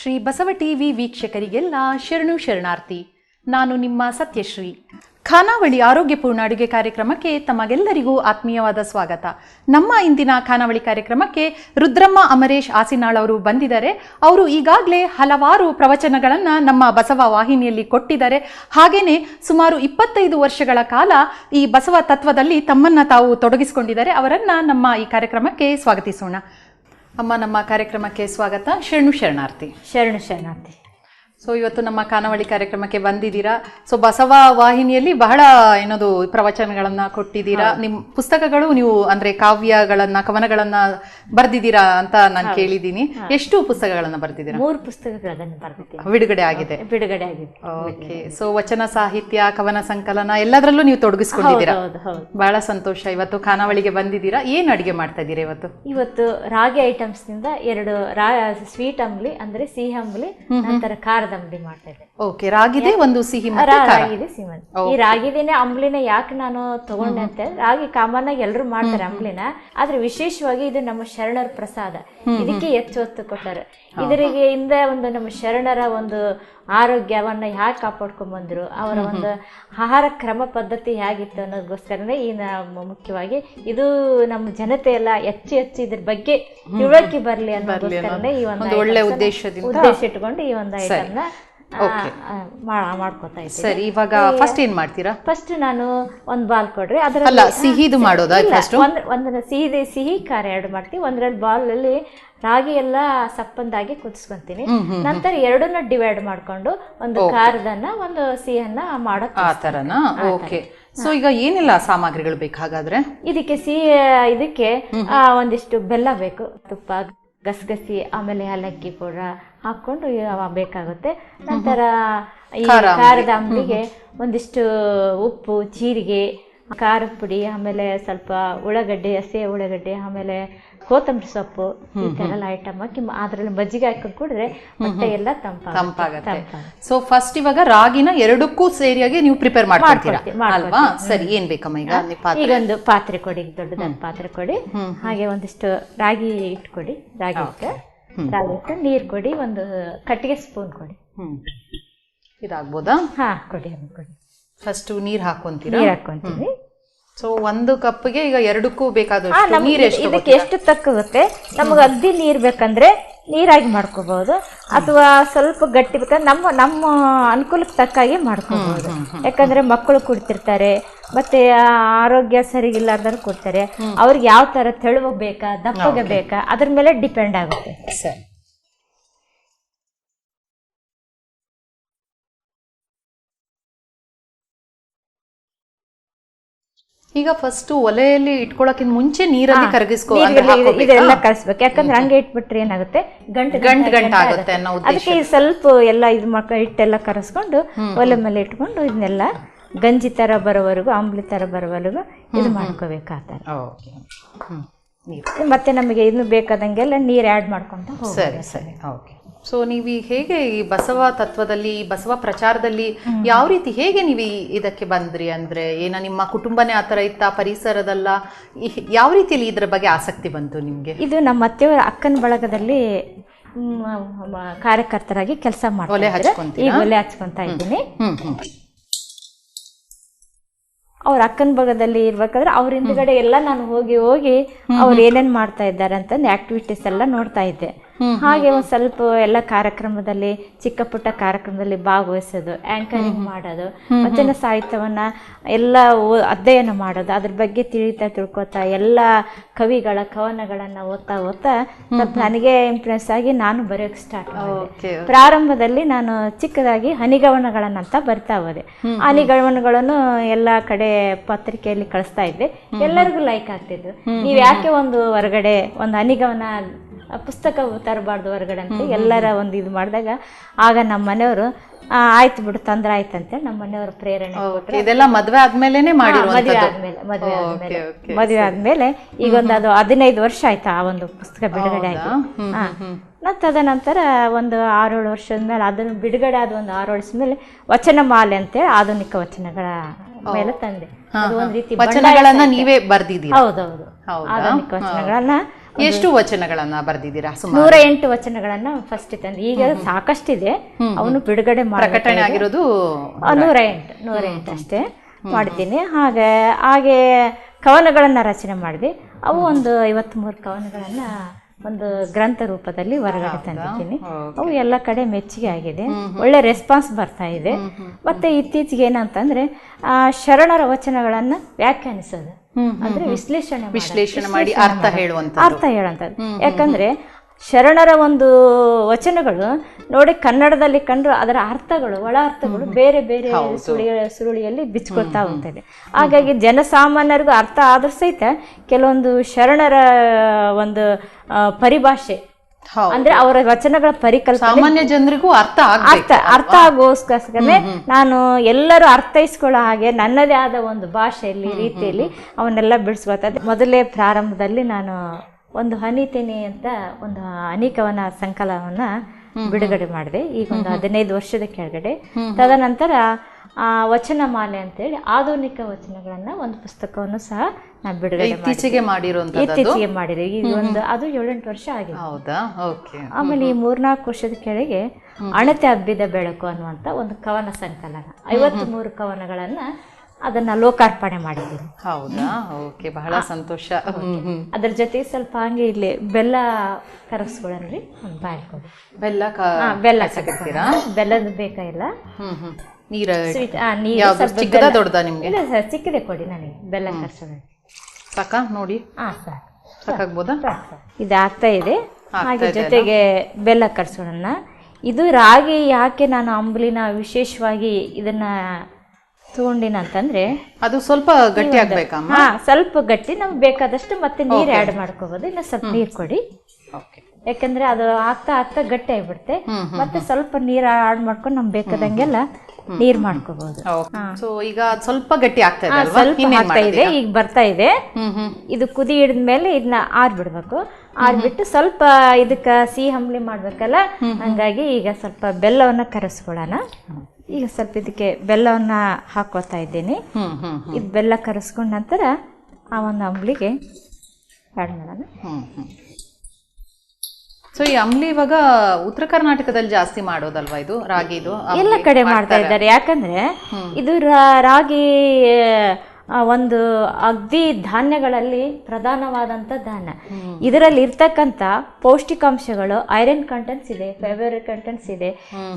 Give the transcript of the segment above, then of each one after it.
Shri Basava TV ವೀಕ್ಷಕರಿಗೆಲ್ಲ ಶರಣು ಶರಣಾರ್ಥಿ. ನಾನು ನಿಮ್ಮ ಸತ್ಯಶ್ರೀ. ಖಾನಾವಳಿ ಆರೋಗ್ಯಪೂರ್ಣ ಅಡುಗೆ ಕಾರ್ಯಕ್ರಮಕ್ಕೆ ತಮಗೆಲ್ಲರಿಗೂ ಆತ್ಮೀಯವಾದ ಸ್ವಾಗತ. ನಮ್ಮ ಇಂದಿನ ಖಾನಾವಳಿ ಕಾರ್ಯಕ್ರಮಕ್ಕೆ ರುದ್ರಮ್ಮ ಅಮರೇಶ್ ಆಸಿನಾಳ್ ಅವರು ಬಂದಿದ್ದಾರೆ. ಅವರು ಈಗಾಗಲೇ ಹಲವಾರು ಪ್ರವಚನಗಳನ್ನು ನಮ್ಮ ಬಸವ ವಾಹಿನಿಯಲ್ಲಿ ಕೊಟ್ಟಿದ್ದಾರೆ. ಹಾಗೇನೆ ಸುಮಾರು ಇಪ್ಪತ್ತೈದು ವರ್ಷಗಳ ಕಾಲ ಈ ಬಸವ ತತ್ವದಲ್ಲಿ ತಮ್ಮನ್ನು ತಾವು ತೊಡಗಿಸಿಕೊಂಡಿದ್ದಾರೆ. ಅವರನ್ನು ನಮ್ಮ ಈ ಕಾರ್ಯಕ್ರಮಕ್ಕೆ ಸ್ವಾಗತಿಸೋಣ. ಅಮ್ಮ ನಮ್ಮ ಕಾರ್ಯಕ್ರಮಕ್ಕೆ ಸ್ವಾಗತ. ಶರಣು ಶರಣಾರ್ಥಿ. ಶರಣು ಶರಣಾರ್ಥಿ. ಸೊ ಇವತ್ತು ನಮ್ಮ ಖಾನಾವಳಿ ಕಾರ್ಯಕ್ರಮಕ್ಕೆ ಬಂದಿದ್ದೀರಾ. ಸೊ ಬಸವ ವಾಹಿನಿಯಲ್ಲಿ ಬಹಳ ಏನದು ಪ್ರವಚನಗಳನ್ನ ಕೊಟ್ಟಿದ್ದೀರಾ. ನಿಮ್ಮ ಪುಸ್ತಕಗಳು ನೀವು ಅಂದ್ರೆ ಕಾವ್ಯಗಳನ್ನ ಕವನಗಳನ್ನ ಬರೆದಿದ್ದೀರಾ ಅಂತ ನಾನು ಕೇಳಿದ್ದೀನಿ. ಎಷ್ಟು ಪುಸ್ತಕಗಳನ್ನ ಬರೆದಿದ್ದೀರಾ? ಮೂರು ಪುಸ್ತಕಗಳನ್ನು ಬರೆದಿದ್ದೀನಿ. ಬಿಡುಗಡೆ ಆಗಿದೆ. ಬಿಡುಗಡೆ ಆಗಿದೆ ಓಕೆ ಸೊ ವಚನ ಸಾಹಿತ್ಯ ಕವನ ಸಂಕಲನ ಎಲ್ಲದರಲ್ಲೂ ನೀವು ತೊಡಗಿಸ್ಕೊಂಡಿದ್ದೀರಾ? ಬಹಳ ಸಂತೋಷ. ಇವತ್ತು ಖಾನಾವಳಿಗೆ ಬಂದಿದ್ದೀರಾ. ಏನ್ ಅಡಿಗೆ ಮಾಡ್ತಾ ಇದ್ದೀರಾ ಇವತ್ತು? ಇವತ್ತು ರಾಗಿ ಐಟಮ್ಸ್ನಿಂದ ಎರಡು ರಾ ಸ್ವೀಟ್ ಅಂಬ್ಲಿ ಅಂದ್ರೆ ಸಿಹಿ ಅಂಬ್ಲಿ ನಂತರ ಖಾರದ ಅಂಬ್ಲಿ ಮಾಡ್ತಾ ಇದ್ದೆ. ಓಕೆ ರಾಗಿದೆ ಒಂದು ಸಿಹಿ ಮತ್ತೆ ಖಾರ. ರಾಗಿದೆ ಸಿಮನ್ ಈ ರಾಗಿದೇನೆ ಅಂಬ್ಲಿನ ಯಾಕೆ ನಾನು ತಗೊಂಡೆ ಅಂತ ರಾಗಿ ಕಾಮನ್ ಆಗಿ ಎಲ್ಲರೂ ಮಾಡ್ತಾರೆ ಅಂಬ್ಲಿನ ಆದ್ರೆ ವಿಶೇಷವಾಗಿ ಇದು ನಮ್ಮ ಶರಣರ ಪ್ರಸಾದ. ಇದಕ್ಕೆ ಹೆಚ್ಚು ಒತ್ತು ಕೊಟ್ಟಾರೆ ಇದರಿಗೆ ಹಿಂದೆ ಒಂದು ನಮ್ಮ ಶರಣರ ಒಂದು ಆರೋಗ್ಯವನ್ನ ಹೇಗೆ ಕಾಪಾಡ್ಕೊಂಡ್ ಬಂದ್ರು ಅವರ ಒಂದು ಆಹಾರ ಕ್ರಮ ಪದ್ಧತಿ ಹೇಗಿತ್ತು ಅನ್ನೋದಕ್ಕೋಸ್ಕರನೇ ಈ ಮುಖ್ಯವಾಗಿ ಇದು ನಮ್ಮ ಜನತೆ ಎಲ್ಲ ಹೆಚ್ಚು ಹೆಚ್ಚು ಇದ್ರ ಬಗ್ಗೆ ತಿಳುವಳಿಕೆ ಬರಲಿ ಅನ್ನೋದಕ್ಕೋಸ್ಕರನೇ ಈ ಒಂದು ಒಳ್ಳೆ ಉದ್ದೇಶದಿಂದ. ಉದ್ದೇಶ ಇಟ್ಕೊಂಡು ಈ ಒಂದು ಐಟಮ್ನ ಮಾಡ್ಕೋತಾ ಸರಿ ಇವಾಗ ಫಸ್ಟ್ ಏನ್ ಮಾಡ್ತೀರಾ? ಫಸ್ಟ್ ನಾನು ಒಂದ್ ಬಾಲ್ ಕೊಡ್ರಿ. ಅದರ ಅಲ್ಲ ಸಿಹಿದು ಮಾಡೋದಾ ಒಂದ್ ಒಂದನ್ನ ಸಿಹಿ ಸಿಹಿ ಖಾರ ಎರಡು ಮಾಡ್ತೀವಿ. ಒಂದ್ರಲ್ಲಿ ಬಾಲ್ ಅಲ್ಲಿ ರಾಗಿ ಎಲ್ಲ ಸಪ್ಪಂದಾಗಿ ಕುದಿಸ್ಕೊಂತೀನಿ. ನಂತರ ಎರಡನ್ನ ಡಿವೈಡ್ ಮಾಡ್ಕೊಂಡು ಒಂದು ಖಾರದನ್ನ ಒಂದು ಸಿಹಿಯನ್ನ ಮಾಡೋದು ಆ ತರನಾ? ಓಕೆ. ಸೊ ಈಗ ಏನಿಲ್ಲ ಸಾಮಗ್ರಿಗಳು ಬೇಕಾಗಾದ್ರೆ ಇದಕ್ಕೆ ಸಿಹಿ ಇದಕ್ಕೆ ಒಂದಿಷ್ಟು ಬೆಲ್ಲ ಬೇಕು. ತುಪ್ಪ ಗಸಗಸಿ ಆಮೇಲೆ ಅಲಕ್ಕಿ ಪೌಡ್ರ ಹಾಕೊಂಡು ಬೇಕಾಗುತ್ತೆ. ನಂತರ ಈ ಖಾರದ ಅಂಬಿಗೆ ಒಂದಿಷ್ಟು ಉಪ್ಪು ಜೀರಿಗೆ ಖಾರದ ಪುಡಿ ಆಮೇಲೆ ಸ್ವಲ್ಪ ಉಳ್ಳಾಗಡ್ಡೆ ಹಸಿ ಉಳ್ಳಾಗಡ್ಡೆ ಆಮೇಲೆ ಕೊತ್ತಂಬರಿ ಸೊಪ್ಪು ಈ ತರ ಎಲ್ಲ ಐಟಮ್ ಹಾಕಿ ಅದ್ರಲ್ಲಿ ಮಜ್ಜಿಗೆ ಹಾಕೊಂಡು ಕುಡಿದ್ರೆ ಮೊಟ್ಟೆ ಎಲ್ಲ ತಂಪಾಗತ್ತೆ. ತಂಪಾಗುತ್ತೆ. ಸೊ ಫಸ್ಟ್ ಇವಾಗ ರಾಗಿನ ಎರಡಕ್ಕೂ ಸೇರಿಯಾಗಿ ನೀವು ಪ್ರಿಪೇರ್. ಅಲ್ವಾ? ಸರಿ ಏನ್ ಬೇಕಮ್ಮ ಈಗ ಈಗ ಒಂದು ಪಾತ್ರೆ? ಕೊಡಿ ದೊಡ್ಡದೊಂದು ಪಾತ್ರೆ ಕೊಡಿ. ಹಾಗೆ ಒಂದಿಷ್ಟು ರಾಗಿ ಇಟ್ಕೊಡಿ ಕೊಡಿ ರಾಗಿ ಇಟ್ಟು ರಾಗಿ ಇಟ್ಟು ನೀರು ಕೊಡಿ ಒಂದು ಕಟ್ಟಿಗೆ ಸ್ಪೂನ್ ಕೊಡಿ. ಇದಾಗ್ಬೋದಾ? ಹಾ ಕೊಡಿ ಕೊಡಿ. ಫಸ್ಟ್ ನೀರ್ ಹಾಕೊಂತೀರಾ? ನೀರು ಸೊ ಒಂದು ಕಪ್ಗೆ ಈಗ ಎರಡಕ್ಕೂ ಬೇಕಾದಷ್ಟು ನೀರ್ ಎಷ್ಟು ಇದಕ್ಕೆ ಎಷ್ಟು ತಕ್ಕಾಗುತ್ತೆ? ನಮಗೆ ಅದ್ದಿ ನೀರು ಬೇಕಂದ್ರೆ ನೀರಾಗಿ ಮಾಡ್ಕೋಬಹುದು ಅಥವಾ ಸ್ವಲ್ಪ ಗಟ್ಟಿ ಬೇಕಂದ್ರೆ ನಮ್ಮ ನಮ್ಮ ಅನುಕೂಲಕ್ಕೆ ತಕ್ಕಾಗಿ ಮಾಡ್ಕೋಬಹುದು ಯಾಕಂದ್ರೆ ಮಕ್ಕಳು ಕುಡ್ತಿರ್ತಾರೆ ಮತ್ತೆ ಆರೋಗ್ಯ ಸರಿಗಿಲ್ಲಾರ್ದವ್ರು ಕೊಡ್ತಾರೆ. ಅವ್ರಿಗೆ ಯಾವ ತರ ತೆಳುವ ಬೇಕಾ ದಪ್ಪಗೆ ಬೇಕಾ ಅದ್ರ ಮೇಲೆ ಡಿಪೆಂಡ್ ಆಗುತ್ತೆ. ಸರಿ. ಈಗ ಫಸ್ಟ್ ಒಲೆಯಲ್ಲಿ ಇಟ್ಕೊಳಕ್ಕಿಂತ ಮುಂಚೆ ನೀರಲ್ಲಿ ಕರಗಿಸ್ಕೊ ಅಂದ್ರೆ ನೀರಲ್ಲಿ ಇದು- ಹಾಕ್ಕೋಬೇಕಾ? ಇದೆಲ್ಲ ಕಲಿಸ್ಬೇಕು ಯಾಕಂದ್ರೆ ಹಂಗೆ ಇಟ್ಬಿಟ್ರೆ ಏನಾಗುತ್ತೆ? ಗಂಟು ಗಂಟು ಗಂಟಾಗುತ್ತೆ ಅನ್ನೋ ಅದಕ್ಕೆ ಸ್ವಲ್ಪ ಎಲ್ಲ ಇದು ಮಕ್ಕ ಹಿಟ್ಟೆಲ್ಲ ಕರೆಸ್ಕೊಂಡು ಒಲೆ ಮೇಲೆ ಇಟ್ಕೊಂಡು ಇದನ್ನೆಲ್ಲ ಗಂಜಿ ತರ ಬರೋವರೆಗೂ ಅಂಬ್ಲಿ ತರ ಬರೋವರೆಗೂ ಇದು ಮಾಡ್ಕೋಬೇಕಾಗ್ತಾರೆ ಮತ್ತೆ ನಮಗೆ ಇನ್ನು ಬೇಕಾದಂಗೆಲ್ಲ ನೀರು ಆ್ಯಡ್ ಮಾಡ್ಕೊಂತ. ಸರಿ ಸರಿ. ಓಕೆ. ಸೊ ನೀವು ಹೇಗೆ ಈ ಬಸವ ತತ್ವದಲ್ಲಿ ಈ ಬಸವ ಪ್ರಚಾರದಲ್ಲಿ ಯಾವ ರೀತಿ ಹೇಗೆ ನೀವು ಇದಕ್ಕೆ ಬಂದ್ರಿ ಅಂದ್ರೆ ಏನ ನಿಮ್ಮ ಕುಟುಂಬನೇ ಆ ಥರ ಇತ್ತ ಪರಿಸರದಲ್ಲ ಯಾವ ರೀತಿಯಲ್ಲಿ ಇದ್ರ ಬಗ್ಗೆ ಆಸಕ್ತಿ ಬಂತು ನಿಮ್ಗೆ? ಇದು ನಮ್ಮ ಅತ್ತೆಯವರ ಅಕ್ಕನ ಬಳಗದಲ್ಲಿ ಕಾರ್ಯಕರ್ತರಾಗಿ ಕೆಲಸ ಮಾಡಿ? ಈಗ ಒಲೆ ಹಚ್ಕೊಂತ ಇದ್ದೀನಿ. ಅವ್ರ ಅಕ್ಕನ ಭಾಗದಲ್ಲಿ ಇರ್ಬೇಕಾದ್ರೆ ಅವ್ರ ಹಿಂದ್ಗಡೆ ಎಲ್ಲ ನಾನು ಹೋಗಿ ಹೋಗಿ ಅವ್ರು ಏನೇನ್ ಮಾಡ್ತಾ ಇದ್ದಾರೆ ಅಂತಂದು ಆಕ್ಟಿವಿಟೀಸ್ ಎಲ್ಲ ನೋಡ್ತಾ ಇದ್ದೆ. ಹಾಗೆ ಒಂದ್ ಸ್ವಲ್ಪ ಎಲ್ಲ ಕಾರ್ಯಕ್ರಮದಲ್ಲಿ ಚಿಕ್ಕ ಪುಟ್ಟ ಕಾರ್ಯಕ್ರಮದಲ್ಲಿ ಭಾಗವಹಿಸೋದು ಆಂಕರಿಂಗ್ ಮಾಡೋದು ವಚನ ಸಾಹಿತ್ಯವನ್ನ ಎಲ್ಲ ಅಧ್ಯಯನ ಮಾಡೋದು ಅದ್ರ ಬಗ್ಗೆ ತಿಳಿತಾ ತಿಳ್ಕೊತಾ ಎಲ್ಲ ಕವಿಗಳ ಕವನಗಳನ್ನ ಓದ್ತಾ ಓದ್ತಾ ಸ್ವಲ್ಪ ನನಗೆ ಇಂಪ್ರೆಸ್ ಆಗಿ ನಾನು ಬರೆಯೋಕ್ ಸ್ಟಾರ್ಟ್ ಮಾಡಿದೆ. ಪ್ರಾರಂಭದಲ್ಲಿ ನಾನು ಚಿಕ್ಕದಾಗಿ ಹನಿಗವನಗಳನ್ನಂತ ಬರ್ತಾ ಹೋದೆ. ಹನಿಗವನಗಳನ್ನು ಎಲ್ಲ ಕಡೆ ಪತ್ರಿಕೆಯಲ್ಲಿ ಕಳಿಸ್ತಾ ಇದ್ದೆ. ಎಲ್ಲರಿಗೂ ಲೈಕ್ ಆಗ್ತಿದ್ರು ನೀವ್ ಯಾಕೆ ಒಂದು ಹೊರಗಡೆ ಒಂದು ಹನಿಗವನ ಪುಸ್ತಕ ತರಬಾರ್ದು ಹೊರಗಡೆ ಅಂತ ಎಲ್ಲರ ಒಂದು ಇದು ಮಾಡಿದಾಗ ಆಗ ನಮ್ಮ ಮನೆಯವರು ಆಯ್ತು ಬಿಡು ತೊಂದ್ರೆ ಆಯ್ತಂತೆ ಅಂತೇಳಿ ನಮ್ಮ ಮನೆಯವ್ರ ಪ್ರೇರಣೆ ಕೊಟ್ಟರು ಇದೆಲ್ಲ ಮದ್ವೆ ಆದ್ಮೇಲೆನೆ ಮದುವೆ ಆದ್ಮೇಲೆ ಮದುವೆ ಆದ್ಮೇಲೆ. ಮದುವೆ ಆದ್ಮೇಲೆ ಈಗ ಒಂದು ಅದು ಹದಿನೈದು ವರ್ಷ ಆಯ್ತಾ ಆ ಒಂದು ಪುಸ್ತಕ ಬಿಡುಗಡೆ ಆಯ್ತು ಹ್ಮ್ ನಂತರ ನ ತದನಂತರ ಒಂದು ಆರೇಳು ವರ್ಷದ ಮೇಲೆ ಅದನ್ನು ಬಿಡುಗಡೆ ಆದ ಒಂದು ಆರು ವರ್ಷದ ಮೇಲೆ ವಚನ ಮಾಲೆ ಅಂತೇಳಿ ಆಧುನಿಕ ವಚನಗಳ ಮೇಲೆ ತಂದೆ. ಅದು ಒಂದು ರೀತಿ ವಚನಗಳನ್ನ ನೀವೇ ಬರ್ದಿದ್ದೀವಿ ಹೌದೌದು. ಹೌದಾ? ಆಧುನಿಕ ವಚನಗಳನ್ನ ಎಷ್ಟು ವಚನಗಳನ್ನ ಬರೆದಿದ್ದೀರಾ? ನೂರ ಎಂಟು ವಚನಗಳನ್ನ ಫಸ್ಟ್ ತಂದು. ಈಗ ಸಾಕಷ್ಟಿದೆ. ಅವನು ಬಿಡುಗಡೆ ಪ್ರಕಟಣೆ ಆಗಿರೋದು ನೂರ ಎಂಟು ನೂರ ಎಂಟು ಅಷ್ಟೇ ಮಾಡಿದ್ದೀನಿ ಹಾಗೆ ಹಾಗೆ ಕವನಗಳನ್ನು ರಚನೆ ಮಾಡಿದೆ. ಅವು ಒಂದು ಐವತ್ಮೂರು ಕವನಗಳನ್ನ ಒಂದು ಗ್ರಂಥ ರೂಪದಲ್ಲಿ ಹೊರಗಡೆ ತಂದಿದ್ದೀನಿ. ಅವು ಎಲ್ಲ ಕಡೆ ಮೆಚ್ಚುಗೆ ಆಗಿದೆ. ಒಳ್ಳೆ ರೆಸ್ಪಾನ್ಸ್ ಬರ್ತಾ ಇದೆ. ಮತ್ತೆ ಇತ್ತೀಚೆಗೆ ಏನಂತಂದ್ರೆ ಆ, ಶರಣರ ವಚನಗಳನ್ನ ವ್ಯಾಖ್ಯಾನಿಸೋದು. ಅಂದ್ರೆ ವಿಶ್ಲೇಷಣೆ. ವಿಶ್ಲೇಷಣೆ ಮಾಡಿ ಅರ್ಥ ಹೇಳುವಂತ ಅರ್ಥ ಹೇಳುವಂತದ್ದು ಯಾಕಂದ್ರೆ ಶರಣರ ಒಂದು ವಚನಗಳು ನೋಡಿ ಕನ್ನಡದಲ್ಲಿ ಕಂಡ್ರು ಅದರ ಅರ್ಥಗಳು ಒಳ ಅರ್ಥಗಳು ಬೇರೆ ಬೇರೆ ಸುಳಿ ಸುರುಳಿಯಲ್ಲಿ ಬಿಚ್ಕೊಳ್ತಾ ಹೋಗ್ತದೆ. ಹಾಗಾಗಿ ಜನಸಾಮಾನ್ಯರಿಗೂ ಅರ್ಥ ಆದ್ರೂ ಸಹಿತ ಕೆಲವೊಂದು ಶರಣರ ಒಂದು ಪರಿಭಾಷೆ. ಅಂದ್ರೆ ಅವರ ವಚನಗಳ ಪರಿಕಲ್ಪನೆ ಸಾಮಾನ್ಯ ಜನರಿಗೂ ಅರ್ಥ ಅರ್ಥ ಅರ್ಥ ಆಗೋಸ್ಕರನೇ ನಾನು ಎಲ್ಲರೂ ಅರ್ಥೈಸ್ಕೊಳ್ಳೋ ಹಾಗೆ ನನ್ನದೇ ಆದ ಒಂದು ಭಾಷೆಯಲ್ಲಿ ರೀತಿಯಲ್ಲಿ ಅವನ್ನೆಲ್ಲ ಬಿಡಿಸ್ಕೊತದೆ ಮೊದಲೇ ಪ್ರಾರಂಭದಲ್ಲಿ ನಾನು ಒಂದು ಹನಿತೇನೆ ಅಂತ ಒಂದು ಅನೇಕವನ ಸಂಕಲನವನ್ನ ಬಿಡುಗಡೆ ಮಾಡಿದೆ. ಈಗ ಒಂದು ಹದಿನೈದು ವರ್ಷದ ಕೆಳಗಡೆ. ತದನಂತರ ವಚನಮಾಲೆ ಅಂತೇಳಿ ಆಧುನಿಕ ವಚನಗಳನ್ನ ಒಂದು ಪುಸ್ತಕವನ್ನು ಸಹ ನಾವು ಬಿಡುಗಡೆ ಇತ್ತೀಚೆಗೆ ಮಾಡಿರುವಂತದ್ದು ಇತ್ತೀಚೆಗೆ ಮಾಡಿದೆ. ಈಗ ಒಂದು ಅದು ಏಳೆಂಟು ವರ್ಷ ಆಗಿದೆ. ಹೌದಾ? ಓಕೆ. ಆಮೇಲೆ ಈ ಮೂರ್ನಾಲ್ಕು ವರ್ಷದ ಕೆಳಗೆ ಅಣತೆ ಹಬ್ಬಿದ ಬೆಳಕು ಅನ್ನುವಂತ ಒಂದು ಕವನ ಸಂಕಲನ. ಐವತ್ತು ಮೂರು ಕವನಗಳನ್ನ ಅದನ್ನ ಲೋಕಾರ್ಪಣೆ ಮಾಡಿದ್ದೀನಿ ಹೌದಾ? ಓಕೆ ಬಹಳ ಸಂತೋಷ. ಅದ್ರ ಜೊತೆಗೆ ಸ್ವಲ್ಪ ಹಂಗೆ ಇಲ್ಲಿ ಬೆಲ್ಲ ಕರಗಿಸ್ಕೊಳ್ಳನ್ರಿ ಬಾಯ್ಕೊಡಿ ಬಾಯಿ ಬೆಲ್ಲ ಬೆಲ್ಲ ಸಿಗುತ್ತೀರಾ ಬೆಲ್ಲದ ಬೇಕಾಗಿಲ್ಲ ಹ್ಮ್ ಹ್ಮ್. ನೀರ ಸ್ವೀಟ್ ಆ, ನೀರು ಯಾವ್ದು ಸ್ವಲ್ಪ ಚಿಕ್ಕದ ಬೆಲ್ಲ- ದೊಡ್ಡದ ನಿಮ್ಗೆ? ಇಲ್ಲ ಸರ್ ಚಿಕ್ಕದೇ ಕೊಡಿ ನನಗೆ ಬೆಲ್ಲ ಕರ್ಸೋಣ. ಸಾಕ ನೋಡಿ. ಹಾಂ ಸರ್ ಸಾಕಾಗ್ಬೋದಾ? ಇದು ಆಗ್ತಾ ಇದೆ. ಆಗ್ತಾ ಹಾಗೆ ಇದೆ ಜೊತೆಗೆ ಬೆಲ್ಲ ಕರ್ಸೋಣ ಇದು ರಾಗಿ ಯಾಕೆ ನಾನು ಅಂಬಲಿನ ವಿಶೇಷವಾಗಿ ಇದನ್ನ ತಗೊಂಡಿನ ಅಂತಂದ್ರೆ ಅದು ಸ್ವಲ್ಪ ಗಟ್ಟಿ ಆಗ್ಬೇಕಮ್ಮ ಹಾ ಸ್ವಲ್ಪ ಗಟ್ಟಿ. ನಮ್ಗೆ ಬೇಕಾದಷ್ಟು ಮತ್ತೆ ನೀರು ಆಡ್ ಮಾಡ್ಕೋಬಹುದು ಇನ್ನ ಸ್ವಲ್ಪ ನೀರ್ ಕೊಡಿ. ಓಕೆ ಯಾಕಂದ್ರೆ ಅದು ಆಗ್ತಾ ಆಗ್ತಾ ಗಟ್ಟಿ ಆಗ್ಬಿಡುತ್ತೆ. ಮತ್ತೆ ಸ್ವಲ್ಪ ನೀರ್ ಆಡ್ ಮಾಡ್ಕೊಂಡು ನಮ್ಗೆ ಬೇಕಾದಂಗೆಲ್ಲ ನೀರು ಮಾಡ್ಕೋಬಹುದು ಸೊ ಈಗ ಸ್ವಲ್ಪ ಗಟ್ಟಿ ಆಗ್ತಾ ಇದೆ ಅಲ್ವಾ? ಸ್ವಲ್ಪ ಇನ್ನೇನ್ ಆಗ್ತಾ ಇದೆ. ಈಗ ಬರ್ತಾ ಇದೆ. ಹ್ಮ್ ಹ್ಮ್. ಇದು ಕುದಿ ಹಿಡಿದ ಮೇಲೆ ಇದನ್ನ ಆರ್ ಬಿಟ್ಟು ಸ್ವಲ್ಪ ಇದಕ್ಕ ಸಿಹಿ ಹಂಬ್ಲಿ ಮಾಡ್ಬೇಕಲ್ಲ? ಹಂಗಾಗಿ ಈಗ ಸ್ವಲ್ಪ ಬೆಲ್ಲವನ್ನ ಕರಸ್ಕೊಳ್ಳೋಣ. ಈಗ ಸ್ವಲ್ಪ ಇದಕ್ಕೆ ಬೆಲ್ಲವನ್ನ ಹಾಕೋತಾ ಇದ್ದೀನಿ. ಹ್ಮ್ ಹ್ಮ್ ಇದು ಬೆಲ್ಲ ಕರಸ್ಕೊಂಡ ನಂತರ ಆ ಒಂದು ಅಂಬ್ಲಿಗೆ ಆ್ಯಡ್ ಮಾಡೋಣ. ಹ್ಮ್ ಹ್ಮ್. ಸೊ ಈ ಅಂಬ್ಲಿ ಇವಾಗ ಉತ್ತರ ಕರ್ನಾಟಕದಲ್ಲಿ ಜಾಸ್ತಿ ಮಾಡೋದಲ್ವಾ ಇದು? ರಾಗಿದು ಇದು ಎಲ್ಲ ಕಡೆ ಮಾಡ್ತಾ ಇದ್ದಾರೆ. ಯಾಕಂದ್ರೆ ಇದು ರಾಗಿ ಒಂದು ಅಗ್ದಿ ಧಾನ್ಯಗಳಲ್ಲಿ ಪ್ರಧಾನವಾದಂಥ ಧಾನ್ಯ. ಇದರಲ್ಲಿ ಇರ್ತಕ್ಕಂಥ ಪೌಷ್ಟಿಕಾಂಶಗಳು ಐರನ್ ಕಂಟೆಂಟ್ಸ್ ಇದೆ ಫೈಬರ್ ಕಂಟೆಂಟ್ಸ್ ಇದೆ.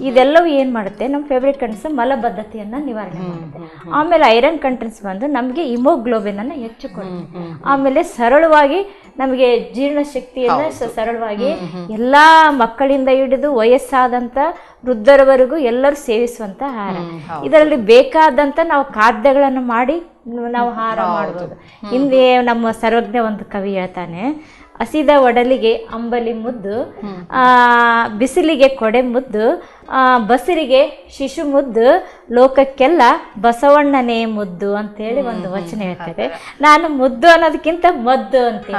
ಇದೆಲ್ಲವೂ ಏನ್ ಮಾಡುತ್ತೆ? ನಮ್ಮ ಫೇವ್ರೇಟ್ ಕಂಟೆಂಟ್ಸ್ ಮಲಬದ್ಧತೆಯನ್ನ ನಿವಾರಣೆ ಮಾಡುತ್ತೆ. ಆಮೇಲೆ ಐರನ್ ಕಂಟೆಂಟ್ಸ್ ಬಂದು ನಮಗೆ ಹಿಮೋಗ್ಲೋಬಿನ್ ಅನ್ನ ಹೆಚ್ಚು ಕೊಡುತ್ತೆ. ಆಮೇಲೆ ಸರಳವಾಗಿ ನಮಗೆ ಜೀರ್ಣಶಕ್ತಿಯನ್ನ ಸ- ಸರಳವಾಗಿ ಎಲ್ಲಾ ಮಕ್ಕಳಿಂದ ಹಿಡಿದು ವಯಸ್ಸಾದಂತ ವೃದ್ಧರವರೆಗೂ ಎಲ್ಲರೂ ಸೇವಿಸುವಂತ ಆಹಾರ ಇದರಲ್ಲಿ ಬೇಕಾದಂತ ನಾವು ಖಾದ್ಯಗಳನ್ನು ಮಾಡಿ ನಾವು ಆಹಾರ ಮಾಡ್ಬೋದು. ಹಿಂದೆ ನಮ್ಮ ಸರ್ವಜ್ಞ ಒಂದು ಕವಿ ಹೇಳ್ತಾನೆ ಹಸಿದ ಒಡಲಿಗೆ ಅಂಬಲಿ ಮುದ್ದು ಆ ಬಿಸಿಲಿಗೆ ಕೊಡೆ ಮುದ್ದು ಬಸಿರಿಗೆ ಶಿಶು ಮುದ್ದು ಲೋಕಕ್ಕೆಲ್ಲ ಬಸವಣ್ಣನೇ ಮುದ್ದು ಅಂತ ಹೇಳಿ ಒಂದು ವಚನ ಹೇಳ್ತಾರೆ ನಾನು ಮುದ್ದು ಅನ್ನೋದಕ್ಕಿಂತ ಮದ್ದು ಅಂತ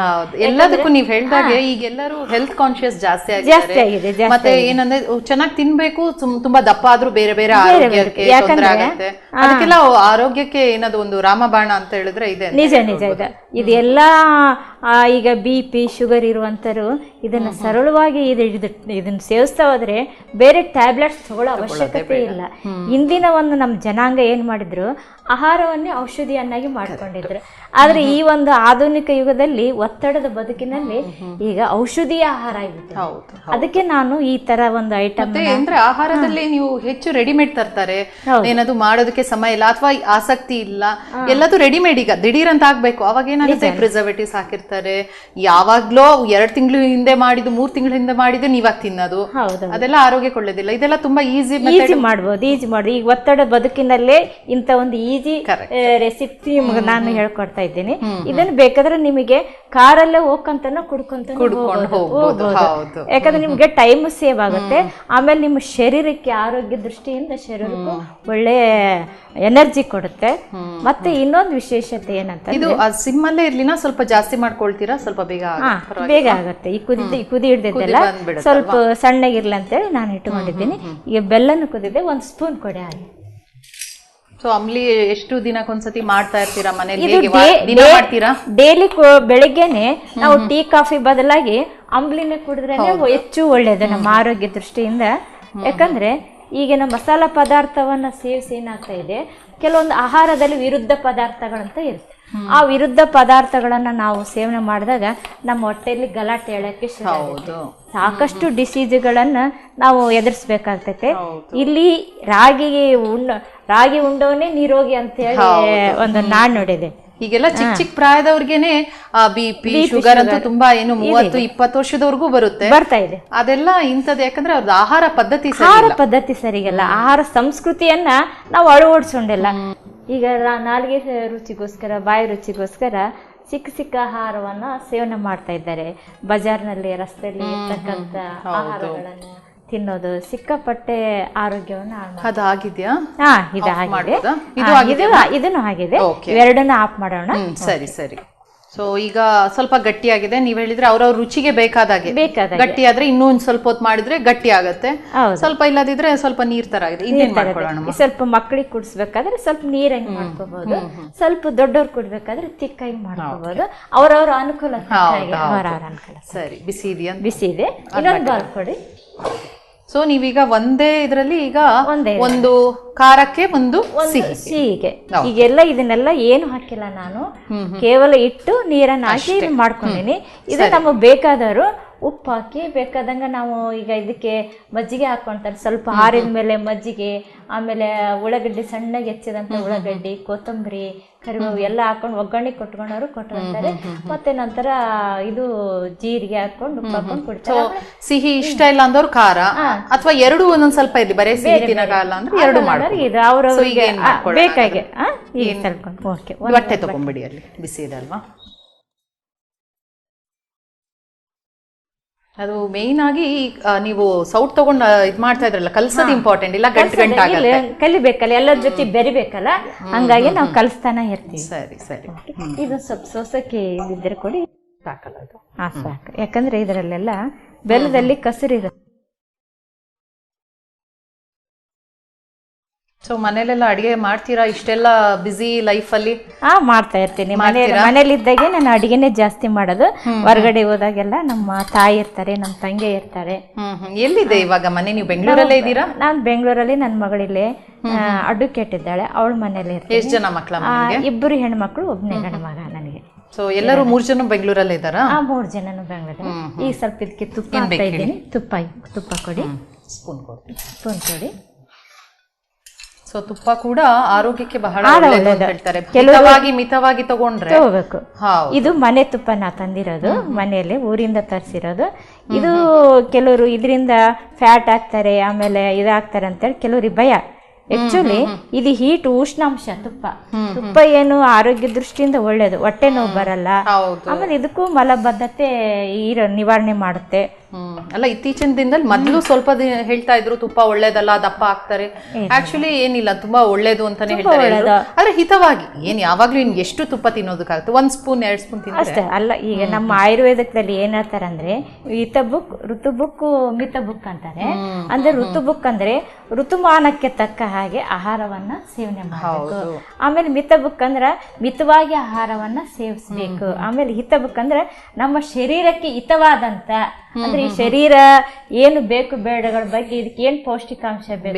ಎಲ್ಲದಕ್ಕೂ ನೀವ್ ಹೇಳ್ದಾಗೆ ಈಗ ಎಲ್ಲರೂ ಹೆಲ್ತ್ ಕಾನ್ಶಿಯಸ್ ಜಾಸ್ತಿ ಜಾಸ್ತಿ ಆಗಿದೆ ಮತ್ತೆ ಏನಂದ್ರೆ ಚೆನ್ನಾಗಿ ತಿನ್ಬೇಕು ತುಂಬಾ ದಪ್ಪ ಆದ್ರೂ ಬೇರೆ ಬೇರೆ ಆರೋಗ್ಯಕ್ಕೆ ಅದಕ್ಕೆಲ್ಲ ಆರೋಗ್ಯಕ್ಕೆ ಏನದು ಒಂದು ರಾಮಬಾಣ ಅಂತ ಹೇಳಿದ್ರೆ ಇದೆ ನಿಜ ನಿಜ ಇದೆ. ಇದೆಲ್ಲ ಈಗ ಬಿ ಪಿ ಶುಗರ್ ಇರುವಂತರು ಇದನ್ನ ಸರಳವಾಗಿ ಇದು ಇದು ಇದನ್ನ ಸೇವಿಸ್ತಾ ಹೋದ್ರೆ ಬೇರೆ ಟ್ಯಾಬ್ಲೆಟ್ಸ್ ತಗೊಳ್ಳೋ ಅವಶ್ಯಕತೆ ಇಲ್ಲ. ಇಂದಿನ ಒಂದು ನಮ್ಮ ಜನಾಂಗ ಏನ್ ಮಾಡಿದ್ರು? ಆಹಾರವನ್ನೇ ಔಷಧಿಯನ್ನಾಗಿ ಮಾಡ್ಕೊಂಡಿದ್ರು. ಆದ್ರೆ ಈ ಒಂದು ಆಧುನಿಕ ಯುಗದಲ್ಲಿ ಒತ್ತಡದ ಬದುಕಿನಲ್ಲಿ ಈಗ ಔಷಧಿಯ ಆಹಾರ ಆಗಿತ್ತು ಅದಕ್ಕೆ ನಾನು ಈ ತರ ಒಂದು ಐಟಮ್ ಅಂದ್ರೆ ಆಹಾರದಲ್ಲಿ ನೀವು ಹೆಚ್ಚು ರೆಡಿಮೇಡ್ ತರ್ತಾರೆ ಏನದು ಮಾಡೋದಕ್ಕೆ ಸಮಯ ಇಲ್ಲ ಅಥವಾ ಆಸಕ್ತಿ ಇಲ್ಲ ಎಲ್ಲದು ರೆಡಿಮೇಡ್ ಈಗ. ದಿಢೀರ್ ಅಂತ ಆಗ್ಬೇಕು. ಅವಾಗ ಏನಾಗುತ್ತೆ? ಪ್ರಿಸರ್ವೇಟಿವ್ಸ್ ಹಾಕಿರ್ತಾರೆ. ಯಾವಾಗ್ಲೋ ಎರಡ್ ತಿಂಗಳು ಹಿಂದೆ ಮಾಡಿದ್ದು ಮೂರ್ ತಿಂಗಳ ಹಿಂದೆ ಮಾಡಿದ್ದು ನೀವಾಗ ತಿನ್ನೋದು. ಅದೆಲ್ಲ ಆರೋಗ್ಯಕ್ಕೆ ಒಳ್ಳೇದಿಲ್ಲ. ಇದೆಲ್ಲ ತುಂಬಾ ಈಸಿ ಈಸಿ ಮಾಡ್ಬೋದು ಈಸಿ ಮಾಡ್ಬೋದು. ಈಗ ಒತ್ತಡ ಬದುಕಿನಲ್ಲೇ ಇಂತ ಒಂದು ಈಸಿ ರೆಸಿಪಿ ನಾನು ಹೇಳ್ಕೊಡ್ತಾ ಇದ್ದೀನಿ. ಇದನ್ನು ಬೇಕಾದ್ರೆ ನಿಮಗೆ ಕಾರಲ್ಲೇ ಹೋಗ್ಕಂತ ಕುಡ್ಕೊಂತ ಹೋಗ್ಬೋದು. ಯಾಕಂದ್ರೆ ನಿಮ್ಗೆ ಟೈಮ್ ಸೇವ್ ಆಗುತ್ತೆ. ಆಮೇಲೆ ನಿಮ್ಮ ಶರೀರಕ್ಕೆ ಆರೋಗ್ಯ ದೃಷ್ಟಿಯಿಂದ ಶರೀರಕ್ಕೂ ಒಳ್ಳೆ ಎನರ್ಜಿ ಕೊಡುತ್ತೆ. ಮತ್ತೆ ಇನ್ನೊಂದು ವಿಶೇಷತೆ ಏನಂತ ಇದು ಸಿಮ್ ಅಲ್ಲೇ ಇರ್ಲಿನ? ಸ್ವಲ್ಪ ಜಾಸ್ತಿ ಮಾಡ್ಕೊಳ್ತೀರಾ? ಸ್ವಲ್ಪ ಬೇಗ. ಬೇಗ ಆಗುತ್ತೆ. ಈ ಕುದಿ ಈ ಕುದಿ ಹಿಡ್ದಿದ್ದೆಲ್ಲ ಸ್ವಲ್ಪ ಸಣ್ಣಗಿರ್ಲಿ ಅಂತೇಳಿ ನಾನು ಇಟ್ಕೊಂಡಿದ್ದೀನಿ ಈಗ ಬೆಲ್ಲನೂ ಕುದಿದೆ ಒಂದು ಸ್ಪೂನ್ ಕೊಡಿ ಹಾಗೆ ಸೊ ಅಂಬ್ಲಿ ಎಷ್ಟು ದಿನಕ್ಕೊಂದ್ಸತಿ ಮಾಡ್ತಾ ಇರ್ತೀರಾ ಮನೆಯಲ್ಲಿ ಮಾಡ್ತೀರಾ? ಡೈಲಿ ಬೆಳಿಗ್ಗೆನೆ ನಾವು ಟೀ ಕಾಫಿ ಬದಲಾಗಿ ಅಂಬ್ಲಿನೇ ಕುಡಿದ್ರೆ ಹೆಚ್ಚು ಒಳ್ಳೇದು ನಮ್ಮ ಆರೋಗ್ಯ ದೃಷ್ಟಿಯಿಂದ. ಯಾಕಂದ್ರೆ ಈಗಿನ ಮಸಾಲ ಪದಾರ್ಥವನ್ನ ಸೇವಿಸಿ ಏನಾಗ್ತಾ ಇದೆ? ಕೆಲವೊಂದು ಆಹಾರದಲ್ಲಿ ವಿರುದ್ಧ ಪದಾರ್ಥಗಳಂತ ಇರುತ್ತೆ. ಆ ವಿರುದ್ಧ ಪದಾರ್ಥಗಳನ್ನ ನಾವು ಸೇವನೆ ಮಾಡಿದಾಗ ನಮ್ಮ ಹೊಟ್ಟೆಯಲ್ಲಿ ಗಲಾಟೆ ಹೇಳಕ್ಕೆ ಸಾಕಷ್ಟು ಡಿಸೀಸ್ಗಳನ್ನ ನಾವು ಎದುರಿಸ್ಬೇಕಾಗ್ತೈತೆ. ಇಲ್ಲಿ ರಾಗಿ ಉಂಡ ರಾಗಿ ಉಂಡವನೇ ನಿರೋಗಿ ಅಂತ ಹೇಳಿ ಒಂದು ನಾಣ್ಣುಡಿದೆ ಈಗೆಲ್ಲ ಚಿಕ್ಕ ಚಿಕ್ಕ ಪ್ರಾಯದವ್ರಿಗೆನೆ ಬಿ ಪಿ ಶುಗರ್ ಅಂತ ತುಂಬಾ ಏನು ಮೂವತ್ತು ಇಪ್ಪತ್ತು ವರ್ಷದವರೆಗೂ ಬರುತ್ತೆ. ಬರ್ತಾ ಇದೆ. ಅದೆಲ್ಲ ಇಂಥದ್ ಯಾಕಂದ್ರೆ ಅವ್ರದ್ದು ಆಹಾರ ಪದ್ಧತಿ ಆಹಾರ ಪದ್ಧತಿ ಸರಿಗಲ್ಲ ಆಹಾರ ಸಂಸ್ಕೃತಿಯನ್ನ ನಾವು ಅಳವಡಿಸ್ಕೊಂಡಿಲ್ಲ. ಈಗ ರಾ- ನಾಲಿಗೆ ರುಚಿಗೋಸ್ಕರ ಬಾಯಿ ರುಚಿಗೋಸ್ಕರ ಚಿಕ್ಕ ಚಿಕ್ಕ ಆಹಾರವನ್ನು ಸೇವನೆ ಮಾಡ್ತಾ ಇದ್ದಾರೆ. ಬಜಾರ್ನಲ್ಲಿ ರಸ್ತೆಯಲ್ಲಿ ಇರ್ತಕ್ಕಂಥ ಆಹಾರಗಳನ್ನ ತಿನ್ನೋದು ಸಿಕ್ಕಾಪಟ್ಟೆ ಆರೋಗ್ಯವನ್ನು. ಅದಾಗಿದ್ಯಾ ಹಾ ಇದಾಗಿದೆ ಇದನ್ನು ಆಗಿದೆ. ಎರಡನ್ನ ಆಫ್ ಮಾಡೋಣ. ಸರಿ ಸರಿ. ಸೊ ಈಗ ಸ್ವಲ್ಪ ಗಟ್ಟಿಯಾಗಿದೆ. ನೀವ್ ಹೇಳಿದ್ರೆ ಅವ್ರವ್ರ ರುಚಿಗೆ ಬೇಕಾದಾಗೆ ಬೇಕಾದ ಗಟ್ಟಿ ಆದ್ರೆ ಇನ್ನೂ ಒಂದ್ ಸ್ವಲ್ಪ ಹೊತ್ತು ಮಾಡಿದ್ರೆ ಗಟ್ಟಿ ಆಗತ್ತೆ. ಹೌದು. ಸ್ವಲ್ಪ ಇಲ್ಲದಿದ್ರೆ ಸ್ವಲ್ಪ ನೀರ್ ತರ ಆಗಿದೆ. ಇನ್ನೇನ್ ಮಾಡ್ಕೊಳ್ಳೋಣ ಸ್ವಲ್ಪ ಮಕ್ಕಳಿಗೆ ಕುಡಿಸ್ಬೇಕಾದ್ರೆ ಸ್ವಲ್ಪ ನೀರ್ ಹೆಂಗ್ ಮಾಡ್ಕೋಬಹುದು ಸ್ವಲ್ಪ ದೊಡ್ಡವ್ರು ಕುಡ್ಬೇಕಾದ್ರೆ ಹೆಂಗ್ ಮಾಡ್ಕೋಬಹುದು ಅವ್ರವ್ರ ಅನುಕೂಲ ಅವರವ್ರ ಅನುಕೂಲ ಸರಿ ಬಿಸಿ ಇದೆಯಾ? ಬಿಸಿ ಇದೆ. ಇನ್ನೊಂದು ಬಾಲ್ ಕೊಡಿ. ಸೊ ನೀವೀಗ ಒಂದೇ ಇದರಲ್ಲಿ ಈಗ ಒಂದೇ ಒಂದು ಖಾರಕ್ಕೆ ಒಂದು ಸಿಹಿ. ಸಿಹಿಗೆ. ಈಗೆಲ್ಲ ಇದನ್ನೆಲ್ಲ ಏನು ಹಾಕಿಲ್ಲ ನಾನು. ಕೇವಲ ಇಟ್ಟು ನೀರನ್ನ ಹಾಕಿ ಮಾಡ್ಕೊಂಡಿನಿ. ಇದು ನಮಗೆ ಬೇಕಾದವರು ಉಪ್ಪು ಹಾಕಿ ಬೇಕಾದಂಗ ನಾವು ಈಗ ಇದಕ್ಕೆ ಮಜ್ಜಿಗೆ ಹಾಕೊಂತಾರೆ. ಸ್ವಲ್ಪ ಆರಿದ ಮೇಲೆ ಮಜ್ಜಿಗೆ ಆಮೇಲೆ ಉಳ್ಳಾಗಡ್ಡಿ ಸಣ್ಣಗೆ ಹೆಚ್ಚಿದಂತ ಉಳ್ಳಾಗಡ್ಡಿ ಕೊತ್ತಂಬರಿ ಕರಿಬೇವು ಎಲ್ಲ ಹಾಕೊಂಡು ಒಗ್ಗರಣೆ ಕೊಟ್ಕೊಂಡವರು ಕೊಟ್ಟಿರ್ತಾರೆ ಮತ್ತೆ ನಂತರ ಇದು ಜೀರಿಗೆ ಹಾಕೊಂಡು ಉಪ್ಪು ಹಾಕೊಂಡು ಕುಡ್ತಾರೆ. ಸಿಹಿ ಇಷ್ಟ ಇಲ್ಲ ಅಂದವ್ರು ಖಾರ ಅಥವಾ ಎರಡು ಒಂದೊಂದ್ ಸ್ವಲ್ಪ ಇದೆ ಬರೀ ಸಿಹಿ ತಿನ್ನಗಾಲ ಅಂದ್ರೆ ಎರಡು ಮಾಡಿ ಇದು ಅವರು? ಬೇಕಾಗೆ ಆ, ಈಗ ಸ್ವಲ್ಪ ಓಕೆ ಬಟ್ಟೆ ತಗೊಂಬಿಡಿ ಅಲ್ಲಿ ಬಿಸಿ ಇದೆ ಅಲ್ವಾ? ಅದು ಮೇನ್ ಆಗಿ ನೀವು ಸೌಟ್ ತಗೊಂಡ್ ಇದ್ ಮಾಡ್ತಾ ಇದ್ರಲ್ಲ ಕಲ್ಸೋದು ಇಂಪಾರ್ಟೆಂಟ್ ಇಲ್ಲ ಗಂಟು ಗಂಟು ಆಗಲ್ಲ ಕಲಿಬೇಕಲ್ಲ ಎಲ್ಲರ ಜೊತೆ ಬೆರಿಬೇಕಲ್ಲ ಹಂಗಾಗಿ ನಾವು ಕಲಿಸ್ತಾನೆ ಇರ್ತೀವಿ. ಸರಿ ಸರಿ. ಇದು ಸ್ವಲ್ಪ ಸೋಸಕ್ಕೆ ಇದ್ರೆ ಕೊಡಿ. ಸಾಕಲ್ಲ ಇದು ಹಾ ಸಾಕು. ಯಾಕಂದ್ರೆ ಇದರಲ್ಲೆಲ್ಲ ಬೆಲ್ಲದಲ್ಲಿ ಕಸರಿರುತ್ತೆ. ಸೊ ಮನೇಲೆಲ್ಲ ಅಡಿಗೆ ಮಾಡ್ತೀರಾ? ಇಷ್ಟೆಲ್ಲ ಬಿಸಿ ಲೈಫ್ ಅಲ್ಲಿ ಹಾ ಮಾಡ್ತಾ ಇರ್ತೀನಿ. ಮನೆ ಮನೇಲಿದ್ದಾಗೆ ನಾನು ಅಡಿಗೆನೆ ಜಾಸ್ತಿ ಮಾಡೋದು. ಹೊರಗಡೆ ಹೋದಾಗೆಲ್ಲ ನಮ್ಮ ತಾಯಿ ಇರ್ತಾರೆ ನಮ್ಮ ತಂಗಿ ಇರ್ತಾರೆ. ಎಲ್ಲಿದೆ ಇವಾಗ ಮನೆ? ನೀವು ಬೆಂಗಳೂರಲ್ಲೇ ಇದ್ದೀರಾ? ನಾನು ಬೆಂಗಳೂರಲ್ಲಿ ನನ್ನ ಮಗಳಿಲ್ಲೇ ಅಡ್ವೊಕೇಟ್ ಇದ್ದಾಳೆ. ಅವಳ ಮನೇಲಿ ಎಷ್ಟು ಜನ ಮಕ್ಕಳ ಇಬ್ಬರು ಹೆಣ್ಮಕ್ಳು ಒಬ್ಬನೇ ಗಂಡ ಮಗ ನನಗೆ. ಸೊ ಎಲ್ಲರೂ ಮೂರ್ ಜನ ಬೆಂಗಳೂರಲ್ಲೇ ಇದ್ದಾರಾ? ಆ ಮೂರು ಜನನು ಬೆಂಗಳೂರು ಈಗ ಸ್ವಲ್ಪ ಇದಕ್ಕೆ ತುಪ್ಪ ತುಪ್ಪ ತುಪ್ಪ ಕೊಡಿ. ಸ್ಪೂನ್ ಕೊಡಿ. ಸ್ಪೂನ್ ಕೊಡಿ. ಸೊ ತುಪ್ಪ ಕೂಡ ಆರೋಗ್ಯಕ್ಕೆ ಬಹಳ ಒಳ್ಳೆಯದು ಅಂತ ಹೇಳ್ತಾರೆ. ಮಿತವಾಗಿ ಮಿತವಾಗಿ ತಗೊಂಡ್ರೆ ತಗೋಬೇಕು. ಇದು ಮನೆ ತುಪ್ಪ ನಾ ತಂದಿರೋದು ಮನೆಯಲ್ಲಿ ಊರಿಂದ ತರಿಸಿರೋದು. ಇದು ಕೆಲವರು ಇದರಿಂದ ಫ್ಯಾಟ್ ಹಾಕ್ತಾರೆ ಆಮೇಲೆ ಇದಾಗ್ತಾರೆ ಅಂತೇಳಿ ಕೆಲವ್ರಿಗೆ ಭಯ. ಆಕ್ಚುಲಿ ಇದು ಹೀಟ್ ಉಷ್ಣಾಂಶ ತುಪ್ಪ. ತುಪ್ಪ ಏನು ಆರೋಗ್ಯ ದೃಷ್ಟಿಯಿಂದ ಒಳ್ಳೇದು. ಹೊಟ್ಟೆ ನೋವು ಬರಲ್ಲ. ಆಮೇಲೆ ಇದಕ್ಕೂ ಮಲಬದ್ಧತೆ ಇರೋ ನಿವಾರಣೆ ಮಾಡುತ್ತೆ. ಅಲ್ಲ ಇತ್ತೀಚಿನ ದಿನದಲ್ಲಿ ಮೊದಲು ಸ್ವಲ್ಪ ದಿನ ಹೇಳ್ತಾ ಇದ್ರು ತುಪ್ಪ ಒಳ್ಳೇದಲ್ಲ ದಪ್ಪ ಆಗ್ತಾರೆ. ಆಕ್ಚುಲಿ ಏನಿಲ್ಲ ತುಂಬಾ ಒಳ್ಳೇದು ಅಂತಾನೆ ಹೇಳ್ತಾರೆ. ಆದ್ರೆ ಹಿತವಾಗಿ ಏನ್ ಯಾವಾಗ್ಲೂ ಇನ್ ಎಷ್ಟು ತುಪ್ಪ ತಿನ್ನೋದಕ್ಕಾಗುತ್ತೆ? ಒಂದ್ ಸ್ಪೂನ್ ಎರಡ್ ಸ್ಪೂನ್ ತಿಂದ್ರೆ? ಅಷ್ಟೇ ಅಲ್ಲ ಈಗ ನಮ್ಮ ಆಯುರ್ವೇದದಲ್ಲಿ ಏನ್ ಹೇಳ್ತಾರೆ ಅಂದ್ರೆ ಹಿತ ಬುಕ್ ಋತು ಬುಕ್ ಮಿತ ಬುಕ್ ಅಂತಾರೆ. ಅಂದ್ರೆ ಋತು ಬುಕ್ ಅಂದ್ರೆ ಋತುಮಾನಕ್ಕೆ ತಕ್ಕ ಹಾಗೆ ಆಹಾರವನ್ನ ಸೇವನೆ ಮಾಡಬೇಕು. ಆಮೇಲೆ ಮಿತ ಬುಕ್ ಅಂದ್ರೆ ಮಿತವಾಗಿ ಆಹಾರವನ್ನ ಸೇವಿಸಬೇಕು. ಆಮೇಲೆ ಹಿತ ಬುಕ್ ಅಂದ್ರೆ ನಮ್ಮ ಶರೀರಕ್ಕೆ ಹಿತವಾದಂತ ಅಂದ್ರೆ ಈ ಶರೀರ ಏನು ಬೇಕು ಬೇಡಗಳ ಬಗ್ಗೆ ಇದಕ್ಕೆ ಏನ್ ಪೌಷ್ಟಿಕಾಂಶ ಬೇಕು?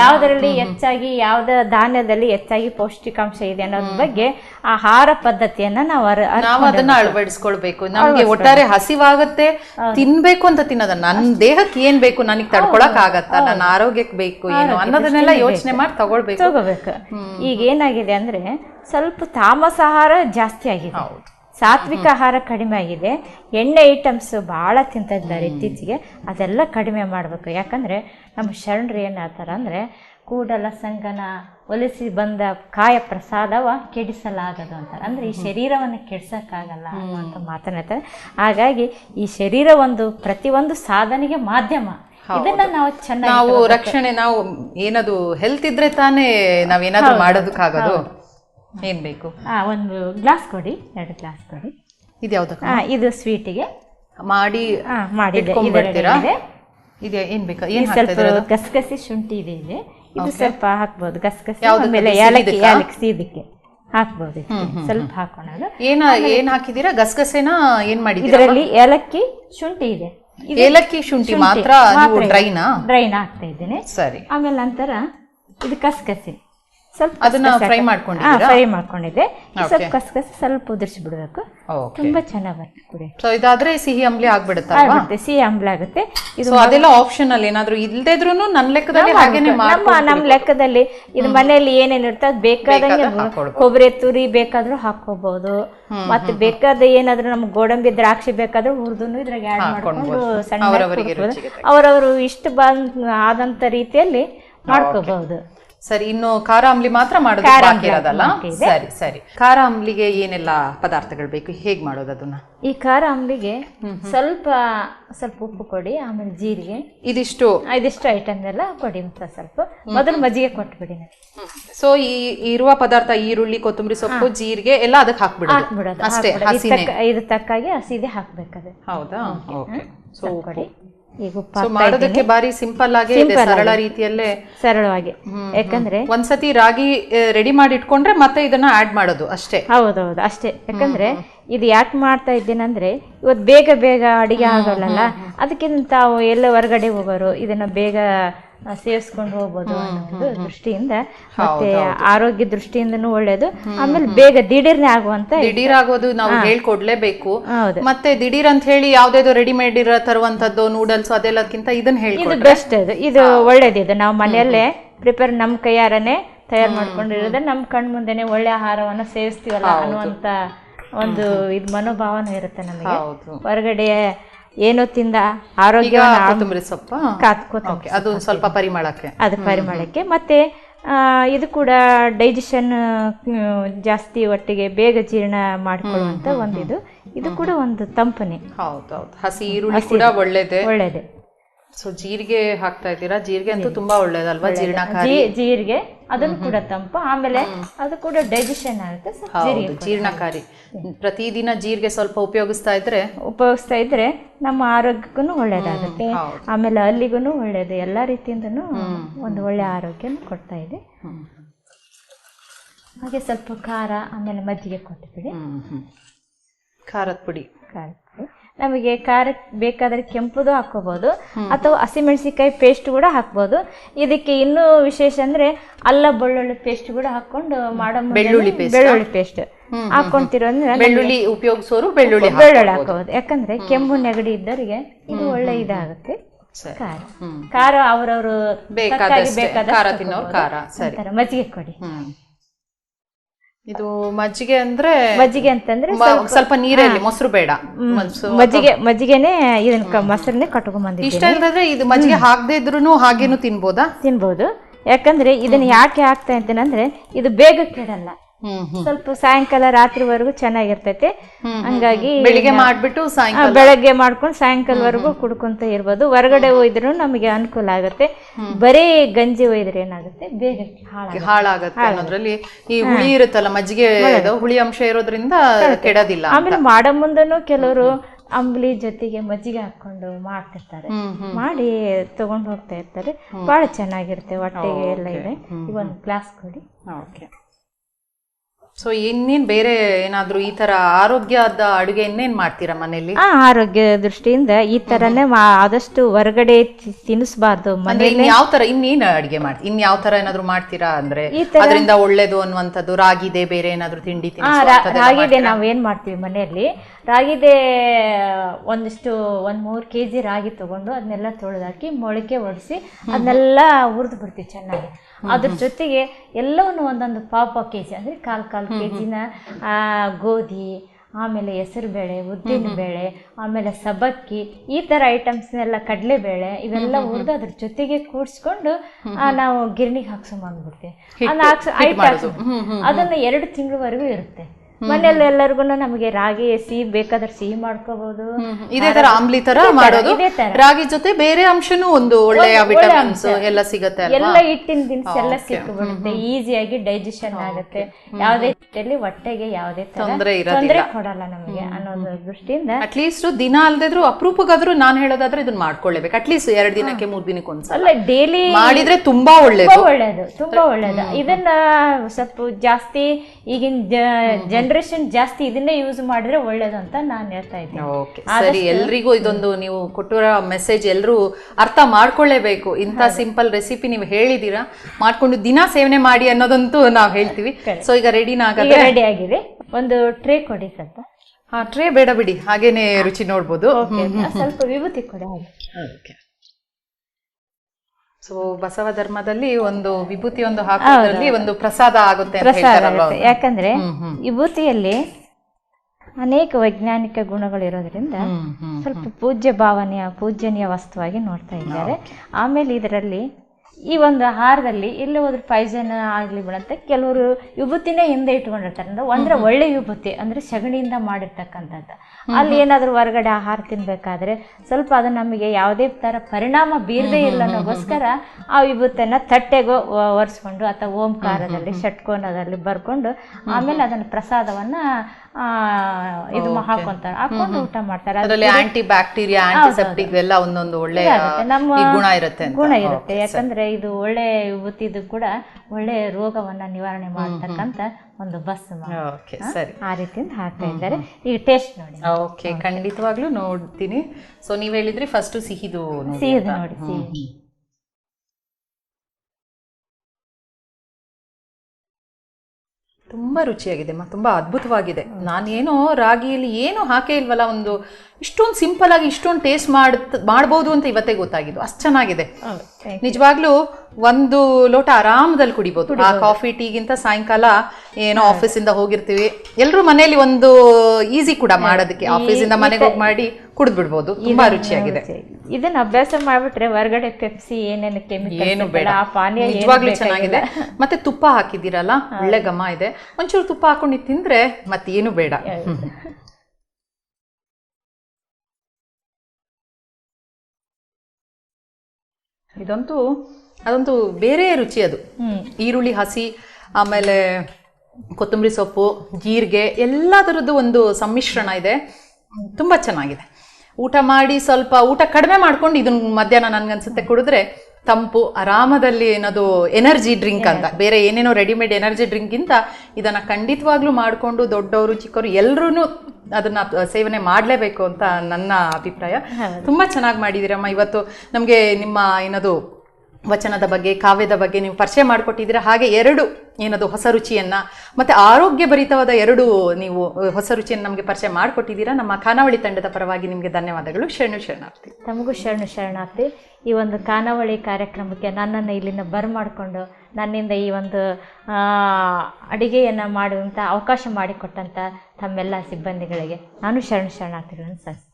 ಯಾವ್ದರಲ್ಲಿ ಹೆಚ್ಚಾಗಿ ಯಾವ್ದ ಧಾನ್ಯದಲ್ಲಿ ಹೆಚ್ಚಾಗಿ ಪೌಷ್ಟಿಕಾಂಶ ಇದೆ ಅನ್ನೋದ್ರ ಬಗ್ಗೆ ಆಹಾರ ಪದ್ಧತಿಯನ್ನ ನಾವು ನಾವು ಅದನ್ನ ಅಳವಡಿಸ್ಕೊಳ್ಬೇಕು. ನಮ್ಗೆ ಒಟ್ಟಾರೆ ಹಸಿವಾಗತ್ತೆ ತಿನ್ಬೇಕು ಅಂತ ತಿನ್ನೋದ ನನ್ ದೇಹಕ್ಕೆ ಏನ್ ಬೇಕು ನನಗೆ ತಡ್ಕೊಳಕ್ ಆಗತ್ತ? ನನ್ನ ಆರೋಗ್ಯಕ್ಕೆ ಬೇಕು ಏನು ಅನ್ನೋದನ್ನೆಲ್ಲ ಯೋಚನೆ ಮಾಡಿ ತಗೊಳ್ಬೇಕು. ತಗೋಬೇಕು ಈಗ ಏನಾಗಿದೆ ಅಂದ್ರೆ ಸ್ವಲ್ಪ ತಾಮಸ ಆಹಾರ ಜಾಸ್ತಿ ಆಗಿದೆ. ಸಾತ್ವಿಕ ಆಹಾರ ಕಡಿಮೆ ಆಗಿದೆ. ಎಣ್ಣೆ ಐಟಮ್ಸ್ ಭಾಳ ತಿಂತ ಇದ್ದಾರೆ ಇತ್ತೀಚೆಗೆ. ಅದೆಲ್ಲ ಕಡಿಮೆ ಮಾಡಬೇಕು. ಯಾಕಂದರೆ ನಮ್ಮ ಶರಣರು ಏನು ಹೇಳ್ತಾರೆ ಅಂದರೆ ಕೂಡಲ ಸಂಗನ ಒಲಿಸಿ ಬಂದ ಕಾಯ ಪ್ರಸಾದವ ಕೆಡಿಸಲಾಗದು ಅಂತಾರೆ. ಅಂದ್ರೆ ಈ ಶರೀರವನ್ನು ಕೆಡ್ಸಕ್ಕಾಗಲ್ಲ ಅನ್ನುವಂಥ ಮಾತನ್ನ ಹೇಳ್ತಾರೆ. ಹಾಗಾಗಿ ಈ ಶರೀರ ಒಂದು ಪ್ರತಿಯೊಂದು ಸಾಧನೆಗೆ ಮಾಧ್ಯಮ. ಇದನ್ನ ನಾವು ಚೆನ್ನಾಗಿ ನಾವು ರಕ್ಷಣೆ ನಾವು ಏನದು ಹೆಲ್ತ್ ಇದ್ರೆ ತಾನೇ ನಾವೇನಾದ್ರೂ ಮಾಡೋದಕ್ಕಾಗೋದು. ಏನ್ ಬೇಕು? ಆ, ಒಂದು ಗ್ಲಾಸ್ ಕೊಡಿ ಎರಡು ಗ್ಲಾಸ್ ಕೊಡಿ. ಇದು ಆ, ಇದು ಸ್ವೀಟಿಗೆ ಮಾಡಿ ಮಾಡಿ ಇಟ್ಕೊಂಡ್ಬಿಡ್ತೀರಾ? ಇದು ಏನ್ ಬೇಕಾ? ಏನು ಸ್ವಲ್ಪ? ಗಸಗಸಿ ಶುಂಠಿ ಇದೆ ಇದೆ ಇದು ಸ್ವಲ್ಪ ಹಾಕ್ಬೋದು ಗಸಗಸೆ. ಯಾವ್ದಕ್ಕೆ? ಆಮೇಲೆ ಯಾಲಕ್ಕಿ ಏಲಕ್ಕಿ? ಏಲಕ್ಕಿ ಸೀದಕ್ಕೆ ಹಾಕ್ಬೋದು ಸ್ವಲ್ಪ ಹಾಕೋಣ ಏನ ಏನ್ ಹಾಕಿದೀರಾ ಗಸಗಸೆನ ಏನ್ ಮಾಡಿದೀರಾ ಇದರಲ್ಲಿ ಏಲಕ್ಕಿ ಶುಂಠಿ ಇದೆ. ಏಲಕ್ಕಿ ಶುಂಠಿ ಮಾತ್ರ ನೀವು ಡ್ರೈನಾ ಡ್ರೈನ್ ಹಾಕ್ತಾ ಇದ್ದೇನೆ. ಸರಿ. ಆಮೇಲೆ ನಂತರ ಇದು ಕಸಗಸೆ ಸ್ವಲ್ಪ ಅದನ್ನ ಫ್ರೈ ಮಾಡ್ಕೊಂಡಿದ್ದೀರಾ? ಫ್ರೈ ಮಾಡ್ಕೊಂಡಿದ್ದೆ. ಸ್ವಲ್ಪ ಕಸಗಸೆ ಸ್ವಲ್ಪ ಉದುರಿಸಿ ಬಿಡಬೇಕು. ತುಂಬಾ ಚೆನ್ನಾಗಿ ಬರ್ತದೆ ಕುಡಿ ಸೊ ಇದಾದ್ರೆ ಸಿಹಿ ಅಂಬ್ಲಿ ಆಗ್ಬಿಡುತ್ತೆ ಸಿಹಿ ಅಂಬ್ಲಿ ಆಗುತ್ತೆ. ಇದು ಸೊ ಅದೆಲ್ಲ ಆಪ್ಷನಲ್ ಏನಾದ್ರೂ ಇಲ್ದೇದ್ರು ನನ್ನ ಲೆಕ್ಕದಲ್ಲಿ ಹಾಗೇನೆ ನಮ್ಮ ನಮ್ಮ ಲೆಕ್ಕದಲ್ಲಿ ಇದು ಮನೆಯಲ್ಲಿ ಏನೇನು ಇರ್ತದೆ ಅದು ಬೇಕಾದಂಗೆ ಕೊಬ್ಬರಿ ತುರಿ ಬೇಕಾದ್ರೂ ಹಾಕೋಬಹುದು ಮತ್ತೆ ಬೇಕಾದ ಏನಾದ್ರೂ ನಮ್ಗೆ ಗೋಡಂಬಿ ದ್ರಾಕ್ಷಿ ಬೇಕಾದ್ರೂ ಹುರಿದು ಇದ್ರಾಗ ಆಡ್ ಮಾಡ್ಕೊಂಡು ಸಣ್ಣ ಅವರವರು ಇಷ್ಟ ಬಂದ್ ಆದಂತ ರೀತಿಯಲ್ಲಿ ಮಾಡ್ಕೋಬಹುದು ಸರಿ ಇನ್ನು ಖಾರ ಅಂಬ್ಲಿ ಮಾತ್ರ ಮಾಡೋದು ಖಾರ ಬಾಕಿ ಅಂಬ್ಲಿ ಇರೋದಲ್ಲ? ಬಾಕಿ ಇದೆ. ಸರಿ ಸರಿ. ಖಾರ ಅಂಬ್ಲಿಗೆ ಏನೆಲ್ಲ ಪದಾರ್ಥಗಳು ಬೇಕು? ಹೇಗ್ ಮಾಡೋದು ಅದನ್ನ? ಈ ಖಾರ ಅಂಬ್ಲಿಗೆ ಸ್ವಲ್ಪ ಸ್ವಲ್ಪ ಉಪ್ಪು ಕೊಡಿ ಆಮೇಲೆ ಜೀರಿಗೆ. ಇದಿಷ್ಟು? ಇದಿಷ್ಟು ಐಟಮ್ ಎಲ್ಲ ಕೊಡಿ ಮತ್ತೆ ಸ್ವಲ್ಪ. ಮೊದಲು ಮಜ್ಜಿಗೆ ಕೊಟ್ಬಿಡಿ ನನಗೆ ಸೊ ಈ ಇರುವ ಪದಾರ್ಥ ಈರುಳ್ಳಿ ಕೊತ್ತಂಬರಿ ಸೊಪ್ಪು ಜೀರಿಗೆ ಎಲ್ಲ ಅದಕ್ಕೆ ಹಾಕ್ಬಿಡೋದು? ಹಾಕ್ಬಿಡೋದು ಅಷ್ಟೇ ಹಾಕ್ಬಿಡೋದು. ಇದ್ ಹಸಿನೇ. ತಕ್ಕ- ಇದು ತಕ್ಕಾಗಿ ಹಸಿದೆ ಹಾಕ್ಬೇಕದು. ಹೌದಾ? ಓಕೆ. ಸೊ ಕೊಡಿ ಸೊ ಮಾಡೋದಕ್ಕೆ ಬಾರಿ ಸಿಂಪಲ್ ಆಗಿ ಸರಳ ರೀತಿಯಲ್ಲೇ. ಸರಳವಾಗಿ. ಯಾಕಂದ್ರೆ ಒಂದ್ಸತಿ ರಾಗಿ ರೆಡಿ ಮಾಡಿ ಇಟ್ಕೊಂಡ್ರೆ ಮತ್ತೆ ಇದನ್ನ ಆಡ್ ಮಾಡೋದು ಅಷ್ಟೇ. ಹೌದೌದು ಅಷ್ಟೇ. ಯಾಕಂದ್ರೆ ಇದು ಯಾಕೆ ಮಾಡ್ತಾ ಇದ್ದೇನಂದ್ರೆ ಇವತ್ತು ಬೇಗ ಬೇಗ ಅಡಿಗೆ ಆಗೋಲ್ಲ ಅದಕ್ಕಿಂತ ತಾವು ಎಲ್ಲ ಹೊರಗಡೆ ಹೋಗೋರು ಇದನ್ನ ಬೇಗ ಸೇವಿಸ್ಕೊಂಡು ಹೋಗ್ಬೋದು ದೃಷ್ಟಿಯಿಂದ ಮತ್ತೆ ಆರೋಗ್ಯ ದೃಷ್ಟಿಯಿಂದನೂ ಒಳ್ಳೇದು. ಆಮೇಲೆ ಬೇಗ ದಿಢೀರ್ನೆ ಆಗುವಂತ ದಿಢೀರ್ ಆಗೋದು ನಾವು ಹೇಳ್ಕೊಡ್ಲೇಬೇಕು. ಮತ್ತೆ ದಿಢೀರ್ ಅಂತ ಹೇಳಿ ಯಾವ್ದೇದು ರೆಡಿಮೇಡ್ ಇರೋ ತರುವಂತದ್ದು ನೂಡಲ್ಸ್ ಅದೆಲ್ಲದಕ್ಕಿಂತ ಇದನ್ನ ಇದು ಹೇಳ್ಕೊಡ್ರೆ ಬೆಸ್ಟ್ ಇದು ಇದು ಒಳ್ಳೇದು ಇದು. ನಾವು ಮನೆಯಲ್ಲೇ ಪ್ರಿಪೇರ್ ನಮ್ಮ ಕೈಯಾರನೆ ತಯಾರು ಮಾಡ್ಕೊಂಡಿರೋದ್ರೆ ನಮ್ಮ ಕಣ್ ಮುಂದೆನೆ ಒಳ್ಳೆ ಆಹಾರವನ್ನ ಸೇವಿಸ್ತೀವಲ್ಲ ಅನ್ನುವಂತ ಒಂದು ಇದು ಮನೋಭಾವನೂ ಇರುತ್ತೆ ನಮಗೆ. ಹೊರಗಡೆ ಏನೋ ತಿಂದ? ಆರೋಗ್ಯ ಕೊತ್ತಂಬರಿ ಸೊಪ್ಪ. ಕಾತ್ಕೋತ ಅದು ಸ್ವಲ್ಪ ಪರಿಮಳಕ್ಕೆ. ಅದು ಪರಿಮಳಕ್ಕೆ. ಮತ್ತೆ ಇದು ಕೂಡ ಡೈಜೆಷನ್ ಜಾಸ್ತಿ ಒಟ್ಟಿಗೆ ಬೇಗ ಜೀರ್ಣ ಮಾಡ್ಕೊಳ್ಳುವಂತ ಒಂದಿದು. ಇದು ಕೂಡ ಒಂದು ತಂಪನೆ. ಹೌದೌದು ಹಸಿ ಈರುಳ್ಳಿ ಕೂಡ ಒಳ್ಳೇದೇ. ಒಳ್ಳೇದೆ. ಸೊ ಜೀರಿಗೆ ಹಾಕ್ತಾ ಇದ್ದೀರಾ? ಜೀರಿಗೆ ಅಂತೂ ತುಂಬಾ ಒಳ್ಳೇದಲ್ವಾ? ಜೀರ್ಣಕಾರಿ? ಜೀರಿಗೆ ಅದನ್ನು ಕೂಡ ತಂಪು. ಆಮೇಲೆ ಅದು ಕೂಡ ಡೈಜೆಷನ್ ಆಗುತ್ತೆ ಹೌದು ಜೀರ್ಣಕಾರಿ. ಪ್ರತಿದಿನ ಜೀರಿಗೆ ಸ್ವಲ್ಪ ಉಪಯೋಗಿಸ್ತಾ ಇದ್ರೆ? ಉಪಯೋಗಿಸ್ತಾ ಇದ್ರೆ ನಮ್ಮ ಆರೋಗ್ಯಕ್ಕೂ ಒಳ್ಳೇದಾಗುತ್ತೆ. ಆಮೇಲೆ ಅಲ್ಲಿಗೂ ಒಳ್ಳೇದು. ಎಲ್ಲ ರೀತಿಯಿಂದನೂ ಒಂದು ಒಳ್ಳೆ ಆರೋಗ್ಯನ ಕೊಡ್ತಾ ಇದೆ. ಹಾಗೆ ಸ್ವಲ್ಪ ಖಾರ ಆಮೇಲೆ ಮಜ್ಜಿಗೆ ಹ್ಮ್ ಖಾರದ ಪುಡಿ. ಖಾರ ಪುಡಿ. ನಮಗೆ ಖಾರಕ್ಕೆ ಬೇಕಾದ್ರೆ ಕೆಂಪುದು ಹಾಕೋಬಹುದು ಅಥವಾ ಹಸಿಮೆಣಸಿಕಾಯಿ ಪೇಸ್ಟ್ ಕೂಡ ಹಾಕ್ಬೋದು. ಇದಕ್ಕೆ ಇನ್ನೂ ವಿಶೇಷ ಅಂದ್ರೆ ಅಲ್ಲ ಬೆಳ್ಳುಳ್ಳಿ ಪೇಸ್ಟ್ ಕೂಡ ಹಾಕೊಂಡು ಮಾಡೋ ಬೆಳ್ಳುಳ್ಳಿ ಬೆಳ್ಳುಳ್ಳಿ ಪೇಸ್ಟ್ ಹಾಕೊಂತಿರೋ ಅಂದ್ರೆ ಬೆಳ್ಳುಳ್ಳಿ ಉಪಯೋಗಿಸೋರು ಬೆಳ್ಳುಳ್ಳಿ ಬೆಳ್ಳುಳ್ಳಿ ಹಾಕೋಬಹುದು ಯಾಕಂದ್ರೆ ಕೆಮ್ಮು ನೆಗಡಿ ಇದ್ದವರಿಗೆ ಇದು ಒಳ್ಳೆ ಇದಾಗುತ್ತೆ. ಖಾರ. ಖಾರ ಅವರವರು ಬೇಕಾದ ಖಾರ ತಿನ್ನೋರು ಖಾರ. ಸರಿ. ಮಜ್ಜಿಗೆ ಕೊಡಿ. ಇದು ಮಜ್ಜಿಗೆ ಅಂದ್ರೆ ಮಜ್ಜಿಗೆ ಅಂತಂದ್ರೆ ಸ್ವಲ್ಪ ನೀರಲ್ಲಿ ಮೊಸರು ಬೇಡ. ಮಜ್ಜಿಗೆ ಮಜ್ಜಿಗೆನೆ ಇದನ್ನ ಮೊಸರನ್ನೇ ಕಟ್ಕೊಂಡ್ ಬಂದಿದ್ದೀನಿ. ಇಷ್ಟ ಇಲ್ಲದ್ರೆ ಇದು ಮಜ್ಜಿಗೆ ಹಾಕದೇ ಇದ್ರೂನು ಹಾಗೇನು ತಿನ್ಬೋದಾ? ತಿನ್ಬೋದು. ಯಾಕಂದ್ರೆ ಇದನ್ನ ಯಾಕೆ ಹಾಕ್ತಾ ಇದ್ದೇನಂದ್ರೆ ಇದು ಬೇಗ ಕೆಡಲ್ಲ. ಸ್ವಲ್ಪ ಸಾಯಂಕಾಲ ರಾತ್ರಿವರೆಗೂ ಚೆನ್ನಾಗಿರ್ತೈತೆ. ಹಂಗಾಗಿ ಬೆಳಿಗ್ಗೆ ಮಾಡ್ಬಿಟ್ಟು ಬೆಳಗ್ಗೆ ಮಾಡ್ಕೊಂಡು ಸಾಯಂಕಾಲವರೆಗೂ ಕುಡ್ಕೊಂತ ಇರ್ಬೋದು. ಹೊರಗಡೆ ಒಯ್ದ್ರು ನಮಗೆ ಅನುಕೂಲ ಆಗುತ್ತೆ. ಬರೀ ಗಂಜಿ ಒಯ್ದ್ರೆ ಏನಾಗುತ್ತೆ? ಬೇಗ ಹಾಳಾಗುತ್ತೆ. ಅನ್ನೋದ್ರಲ್ಲಿ ಈ ಹುಳಿ ಇರುತ್ತಲ್ಲ ಮಜ್ಜಿಗೆ ಹುಳಿ ಅಂಶ ಇರೋದ್ರಿಂದ ಕೆಡೋದಿಲ್ಲ. ಆಮೇಲೆ ಮಾಡೋ ಮುಂದನು ಕೆಲವರು ಅಂಬ್ಲಿ ಜೊತೆಗೆ ಮಜ್ಜಿಗೆ ಹಾಕೊಂಡು ಮಾಡ್ತಿರ್ತಾರೆ. ಮಾಡಿ ತಗೊಂಡು ಹೋಗ್ತಾ ಇರ್ತಾರೆ. ಬಹಳ ಚೆನ್ನಾಗಿರುತ್ತೆ. ಹೊಟ್ಟೆಗೆ ಎಲ್ಲ ಇದೆ. ಒಂದು ಗ್ಲಾಸ್ ಕೊಡಿ. ಓಕೆ. ಸೊ ಇನ್ನೇನ್ ಬೇರೆ ಏನಾದರೂ ಈ ತರ ಆರೋಗ್ಯದ ಅಡುಗೆ ಇನ್ನೇನ್ ಮಾಡ್ತೀರಾ ಮನೆಯಲ್ಲಿ? ಆ ಆರೋಗ್ಯ ದೃಷ್ಟಿಯಿಂದ ಈ ತರನೇ ಮಾ- ಆದಷ್ಟು ಹೊರಗಡೆ ತಿ- ತಿನ್ನಿಸ್ಬಾರ್ದು ಅಂದ್ರೆ ಮನೆ ಇನ್ ಯಾವ ತರ ಇನ್ನೇನ್ ಅಡುಗೆ ಮಾಡ್ತೀವಿ ಇನ್ ಯಾವ ತರ ಏನಾದ್ರು ಮಾಡ್ತೀರಾ ಅಂದ್ರೆ ಈ ತರ- ಅದರಿಂದ ಒಳ್ಳೇದು ಅನ್ನುವಂಥದ್ದು ರಾಗಿದೆ ಬೇರೆ ಏನಾದ್ರು ತಿಂಡಿ ಆ, ತಿನಿಸು ರಾ- ಅಂಥದ್ದೆಲ್ಲ ರಾಗಿದೆ ನಾವು ಏನ್ ಮಾಡ್ತೀವಿ ಮನೆಯಲ್ಲಿ? ರಾಗಿದೆ ಒಂದಿಷ್ಟು ಒಂದ್ ಮೂರ್ ಕೆಜಿ ರಾಗಿ ತಗೊಂಡು ಅದನ್ನೆಲ್ಲ ತೊಳೆದಾಕಿ ಮೊಳಕೆ ಒಡಿಸಿ ಅದನ್ನೆಲ್ಲ ಹುರಿದು ಬಿಡ್ತೀವಿ ಚೆನ್ನಾಗಿ. ಅದ್ರ ಜೊತೆಗೆ ಎಲ್ಲವನ್ನು ಒಂದೊಂದು ಪಾವ್ ಪಾವ್ ಕೆ ಜಿ ಅಂದ್ರೆ ಕಾಲ್ ಕಾಲು ಕೆ ಜಿನ ಗೋಧಿ ಆಮೇಲೆ ಹೆಸರುಬೇಳೆ ಉದ್ದಿನ ಬೇಳೆ ಆಮೇಲೆ ಸಬಕ್ಕಿ ಈ ಥರ ಐಟಮ್ಸ್ನೆಲ್ಲ ಕಡಲೆಬೇಳೆ ಇವೆಲ್ಲ ಹುರಿದು ಅದ್ರ ಜೊತೆಗೆ ಕೂಡಿಸ್ಕೊಂಡು ನಾವು ಗಿರಣಿಗೆ ಹಾಕ್ಸೋ ಹಾಕ್ಸ್ ಅದನ್ನ ಎರಡು ತಿಂಗಳವರೆಗೂ ಇರುತ್ತೆ. ಮನೆಯಲ್ಲಿ ಎಲ್ಲರಿಗೂ ನಮಗೆ ರಾಗಿ ಸಿಹಿ ಬೇಕಾದ್ರೆ ಸಿಹಿ ಮಾಡ್ಕೋಬಹುದು ಇದೇ ತರ ಆಮ್ಲಿ ತರ ಮಾಡೋದು. ರಾಗಿ ಜೊತೆ ಬೇರೆ ಅಂಶನೂ ಒಂದು ಒಳ್ಳೆಯ ವಿಟಮಿನ್ಸ್ ಎಲ್ಲ ಸಿಗುತ್ತೆ ಎಲ್ಲ ಹಿಟ್ಟಿನ ದಿನಸ ಎಲ್ಲ ಸಿಕ್ಬಿಡುತ್ತೆ. ಈಸಿಯಾಗಿ ಡೈಜೆಷನ್ ಆಗುತ್ತೆ. ಯಾವುದೇ ರೀತಿಯಲ್ಲಿ ಹೊಟ್ಟೆಗೆ ಯಾವುದೇ ತೊಂದರೆ ತೊಂದ್ರೆ ಕೊಡಲ್ಲ ನಮಗೆ ಅನ್ನೋದು ದೃಷ್ಟಿಯಿಂದ. ಅಟ್ಲೀಸ್ಟ್ ದಿನ ಅಲ್ದಿದ್ರು ಅಪರೂಪಕ್ಕಾದ್ರೂ ನಾನು ಹೇಳೋದಾದ್ರೆ ಇದನ್ನ ಮಾಡ್ಕೊಳ್ಳೇಬೇಕು. ಅಟ್ಲೀಸ್ಟ್ ಎರಡು ದಿನಕ್ಕೆ ಮೂರ್ ದಿನಕ್ಕೆ ಒಂದ್ಸಲ. ಅಲ್ಲ ಡೈಲಿ ಮಾಡಿದ್ರೆ ತುಂಬಾ ಒಳ್ಳೇದು. ತುಂಬಾ ಒಳ್ಳೇದು ತುಂಬಾ ಒಳ್ಳೇದು. ಇದನ್ನ ಸ್ವಲ್ಪ ಜಾಸ್ತಿ ಈಗಿನ ಜನರೇಷನ್ ಜಾಸ್ತಿ ಇದನ್ನೇ ಯೂಸ್ ಮಾಡಿದ್ರೆ ಒಳ್ಳೇದು ಅಂತ ನಾನು ಹೇಳ್ತಾ ಇದ್ದೀನಿ. ಓಕೆ ಸರಿ ಎಲ್ರಿಗೂ ಇದೊಂದು ನೀವು ಕೊಟ್ಟಿರೋ ಮೆಸೇಜ್ ಎಲ್ಲರೂ ಅರ್ಥ ಮಾಡ್ಕೊಳ್ಳೇಬೇಕು ಇಂಥ ಸಿಂಪಲ್ ರೆಸಿಪಿ ನೀವು ಹೇಳಿದೀರಾ ಮಾಡ್ಕೊಂಡು ದಿನ ಸೇವನೆ ಮಾಡಿ ಅನ್ನೋದಂತೂ ನಾವು ಹೇಳ್ತೀವಿ. ಸೊ ಈಗ ರೆಡಿನ ಈಗ ರೆಡಿ ಆಗಿದೆ ಒಂದು ಟ್ರೇ ಕೊಡಿ ಸ್ವಲ್ಪ. ಹಾ ಟ್ರೇ ಬೇಡ ಬಿಡಿ ಹಾಗೇನೆ ರುಚಿ ನೋಡ್ಬೋದು. ಸ್ವಲ್ಪ ವಿಭೂತಿ ಕೊಡಿ ಹಾಗೆ. ಸೊ ಬಸವ ಧರ್ಮದಲ್ಲಿ ಒಂದು ವಿಭೂತಿ ಒಂದು ಹಾಕೋದ್ರಲ್ಲಿ ಒಂದು ಪ್ರಸಾದ ಆಗುತ್ತೆ ಪ್ರಸಾದ ಆಗುತ್ತೆ. ಯಾಕಂದ್ರೆ ವಿಭೂತಿಯಲ್ಲಿ ಅನೇಕ ವೈಜ್ಞಾನಿಕ ಗುಣಗಳು ಇರೋದ್ರಿಂದ ಹ್ಮ್ ಹ್ಮ್ ಸ್ವಲ್ಪ ಪೂಜ್ಯ ಭಾವನೆಯ ಪೂಜನೀಯ ವಸ್ತುವಾಗಿ ನೋಡ್ತಾ ಇದ್ದಾರೆ. ಆಮೇಲೆ ಇದರಲ್ಲಿ ಈ ಒಂದು ಆಹಾರದಲ್ಲಿ ಎಲ್ಲಿ ಹೋದ್ರೆ ಪಾಯ್ಸನ್ ಆಗ್ಲಿ ಬಿಡಂತೆ ಕೆಲವರು ವಿಭೂತಿನೇ ಹಿಂದೆ ಇಟ್ಕೊಂಡಿರ್ತಾರೆ. ಅಂದ್ರೆ ಒಂದ್ರೆ ಒಳ್ಳೆ ವಿಭೂತಿ ಅಂದ್ರೆ ಸಗಣಿಯಿಂದ ಮಾಡಿರ್ತಕ್ಕಂಥದ್ದು. ಅಲ್ಲಿ ಏನಾದರೂ ಹೊರಗಡೆ ಆಹಾರ ತಿನ್ಬೇಕಾದ್ರೆ ಸ್ವಲ್ಪ ಅದು ನಮಗೆ ಯಾವುದೇ ತರ ಪರಿಣಾಮ ಬೀರದೇ ಇಲ್ಲ ಅನ್ನೋಗೋಸ್ಕರ ಆ ವಿಭೂತಿಯನ್ನ ತಟ್ಟೆಗೋ ಒರೆಸ್ಕೊಂಡು ಅಥವಾ ಓಂಕಾರದಲ್ಲಿ ಷಟ್ಕೋನದಲ್ಲಿ ಬರ್ಕೊಂಡು ಆಮೇಲೆ ಅದನ್ನ ಪ್ರಸಾದವನ್ನ ಇದು ಹಾಕೊಂತಾರೆ. ಹಾಕೊಂಡು ಊಟ ಮಾಡ್ತಾರೆ. ಅದು ಅದರಲ್ಲಿ ಆಂಟಿ ಬ್ಯಾಕ್ಟೀರಿಯಾ ಆಂಟಿಸೆಪ್ಟಿಕ್ ಎಲ್ಲ ಒಂದೊಂದು ಒಳ್ಳೆ ನಮ್ಮ ಗುಣ ಇರುತ್ತೆ ಗುಣ ಇರುತ್ತೆ. ಯಾಕಂದ್ರೆ ಇದು ಒಳ್ಳೆ ವಿಭೂತಿದು ಕೂಡ ಒಳ್ಳೆ ರೋಗವನ್ನ ನಿವಾರಣೆ ಮಾಡ್ತಕ್ಕಂತ ಒಂದು ಬಸ್ ಓಕೆ ಸರಿ. ಆ ರೀತಿಯಿಂದ ಹಾಕ್ತಾ ಇದ್ದಾರೆ. ಈಗ ಟೇಸ್ಟ್ ನೋಡಿ ಓಕೆ ಖಂಡಿತವಾಗ್ಲೂ ನೋಡ್ತೀನಿ. ಸೊ ನೀವ್ ಹೇಳಿದ್ರಿ ಫಸ್ಟ್ ಸಿಹಿದು ಸಿಹಿದು. ನೋಡಿ ಸಿಹಿ. ತುಂಬಾ ರುಚಿಯಾಗಿದೆ ಮ ತುಂಬಾ ಅದ್ಭುತವಾಗಿದೆ. ನಾನೇನೋ ರಾಗಿಯಲ್ಲಿ ಏನು ಹಾಕೇ ಇಲ್ವಲ್ಲ ಒಂದು ಇಷ್ಟೊಂದು ಸಿಂಪಲ್ ಆಗಿ ಇಷ್ಟೊಂದು ಟೇಸ್ಟ್ ಮಾಡ್ ಮಾಡ್ಬೋದು ಅಂತ ಇವತ್ತೇ ಗೊತ್ತಾಗಿದ್ದು. ಅಷ್ಟು ಚೆನ್ನಾಗಿದೆ. ನಿಜವಾಗ್ಲೂ ಒಂದು ಲೋಟ ಆರಾಮದಲ್ಲಿ ಕುಡಿಬೋದು. ಆ ಕಾಫಿ ಟೀಗಿಂತ ಸಾಯಂಕಾಲ ಏನೋ ಆಫೀಸಿಂದ ಹೋಗಿರ್ತೀವಿ. ಎಲ್ಲರೂ ಮನೆಯಲ್ಲಿ ಒಂದು ಈಸಿ ಕೂಡ ಮಾಡೋದಕ್ಕೆ ಆಫೀಸಿಂದ ಮನೆಗೆ ಹೋಗಿ ಮಾಡಿ ಕುಡಿದ್ ಬಿಡ್ಬೋದು ತುಂಬಾ ರುಚಿಯಾಗಿದೆ. ಇದನ್ನ ಅಭ್ಯಾಸ ಮಾಡ್ಬಿಟ್ರೆ ಹೊರಗಡೆ ಪೆಪ್ಸಿ ಏನೇನು ಕೆಮಿಕಲ್ ಏನು ಬೇಡ ಪಾನೀಯ ನಿಜವಾಗ್ಲೂ. ಚೆನ್ನಾಗಿದೆ. ಮತ್ತೆ ತುಪ್ಪ ಹಾಕಿದ್ದೀರಲ್ಲ? ಒಳ್ಳೆ ಘಮ ಇದೆ. ಒಂಚೂರು ತುಪ್ಪ ಹಾಕೊಂಡು ತಿಂದ್ರೆ ಮತ್ತೇನು ಬೇಡ. ಇದಂತೂ ಅದಂತೂ ಬೇರೆ ರುಚಿ ಅದು. ಈರುಳ್ಳಿ ಹಸಿ ಆಮೇಲೆ ಕೊತ್ತಂಬರಿ ಸೊಪ್ಪು ಜೀರಿಗೆ ಎಲ್ಲ ಥರದ್ದು ಒಂದು ಸಮ್ಮಿಶ್ರಣ ಇದೆ. ತುಂಬ ಚೆನ್ನಾಗಿದೆ. ಊಟ ಮಾಡಿ ಸ್ವಲ್ಪ ಊಟ ಕಡಿಮೆ ಮಾಡ್ಕೊಂಡು ಇದನ್ನ ಮಧ್ಯಾಹ್ನ ನನಗನ್ಸುತ್ತೆ ಕುಡಿದ್ರೆ ತಂಪು ಆರಾಮದಲ್ಲಿ ಏನದು ಎನರ್ಜಿ ಡ್ರಿಂಕ್ ಅಂತ. ಬೇರೆ ಏನೇನೋ ರೆಡಿಮೇಡ್ ಎನರ್ಜಿ ಡ್ರಿಂಕ್ಗಿಂತ ಇದನ್ನ ಖಂಡಿತವಾಗ್ಲೂ ಮಾಡಿಕೊಂಡು ದೊಡ್ಡವರು ಚಿಕ್ಕವರು ಎಲ್ಲರೂ ಅದನ್ನ ಸೇವನೆ ಮಾಡಲೇಬೇಕು ಅಂತ ನನ್ನ ಅಭಿಪ್ರಾಯ. ತುಂಬಾ ಚೆನ್ನಾಗಿ ಮಾಡಿದಿರಮ್ಮ ಇವತ್ತು ನಮಗೆ ನಿಮ್ಮ ಏನದು ವಚನದ ಬಗ್ಗೆ, ಕಾವ್ಯದ ಬಗ್ಗೆ ನೀವು ಪರಿಚಯ ಮಾಡಿಕೊಟ್ಟಿದ್ದೀರಾ? ಹಾಗೆ ಎರಡು ಏನದು ಹೊಸ ರುಚಿಯನ್ನು, ಮತ್ತು ಆರೋಗ್ಯ ಭರಿತವಾದ ಎರಡು ನೀವು ಹೊಸ ರುಚಿಯನ್ನು ನಮಗೆ ಪರಿಚಯ ಮಾಡಿಕೊಟ್ಟಿದ್ದೀರಾ? ನಮ್ಮ ಖಾನಾವಳಿ ತಂಡದ ಪರವಾಗಿ ನಿಮಗೆ ಧನ್ಯವಾದಗಳು. ಶರಣು ಶರಣಾರ್ಥಿ. ತಮಗೂ ಶರಣು ಶರಣಾರ್ಥಿ. ಈ ಒಂದು ಖಾನಾವಳಿ ಕಾರ್ಯಕ್ರಮಕ್ಕೆ ನನ್ನನ್ನು ಇಲ್ಲಿಂದ ಬರಮಾಡಿಕೊಂಡು ನನ್ನಿಂದ ಈ ಒಂದು ಅಡಿಗೆಯನ್ನು ಮಾಡುವಂಥ ಅವಕಾಶ ಮಾಡಿಕೊಟ್ಟಂಥ ತಮ್ಮೆಲ್ಲ ಸಿಬ್ಬಂದಿಗಳಿಗೆ ನಾನು ಶರಣು ಶರಣಾರ್ಥಿಗಳನ್ನು ಸಲ್ಲಿಸ್ತೀನಿ.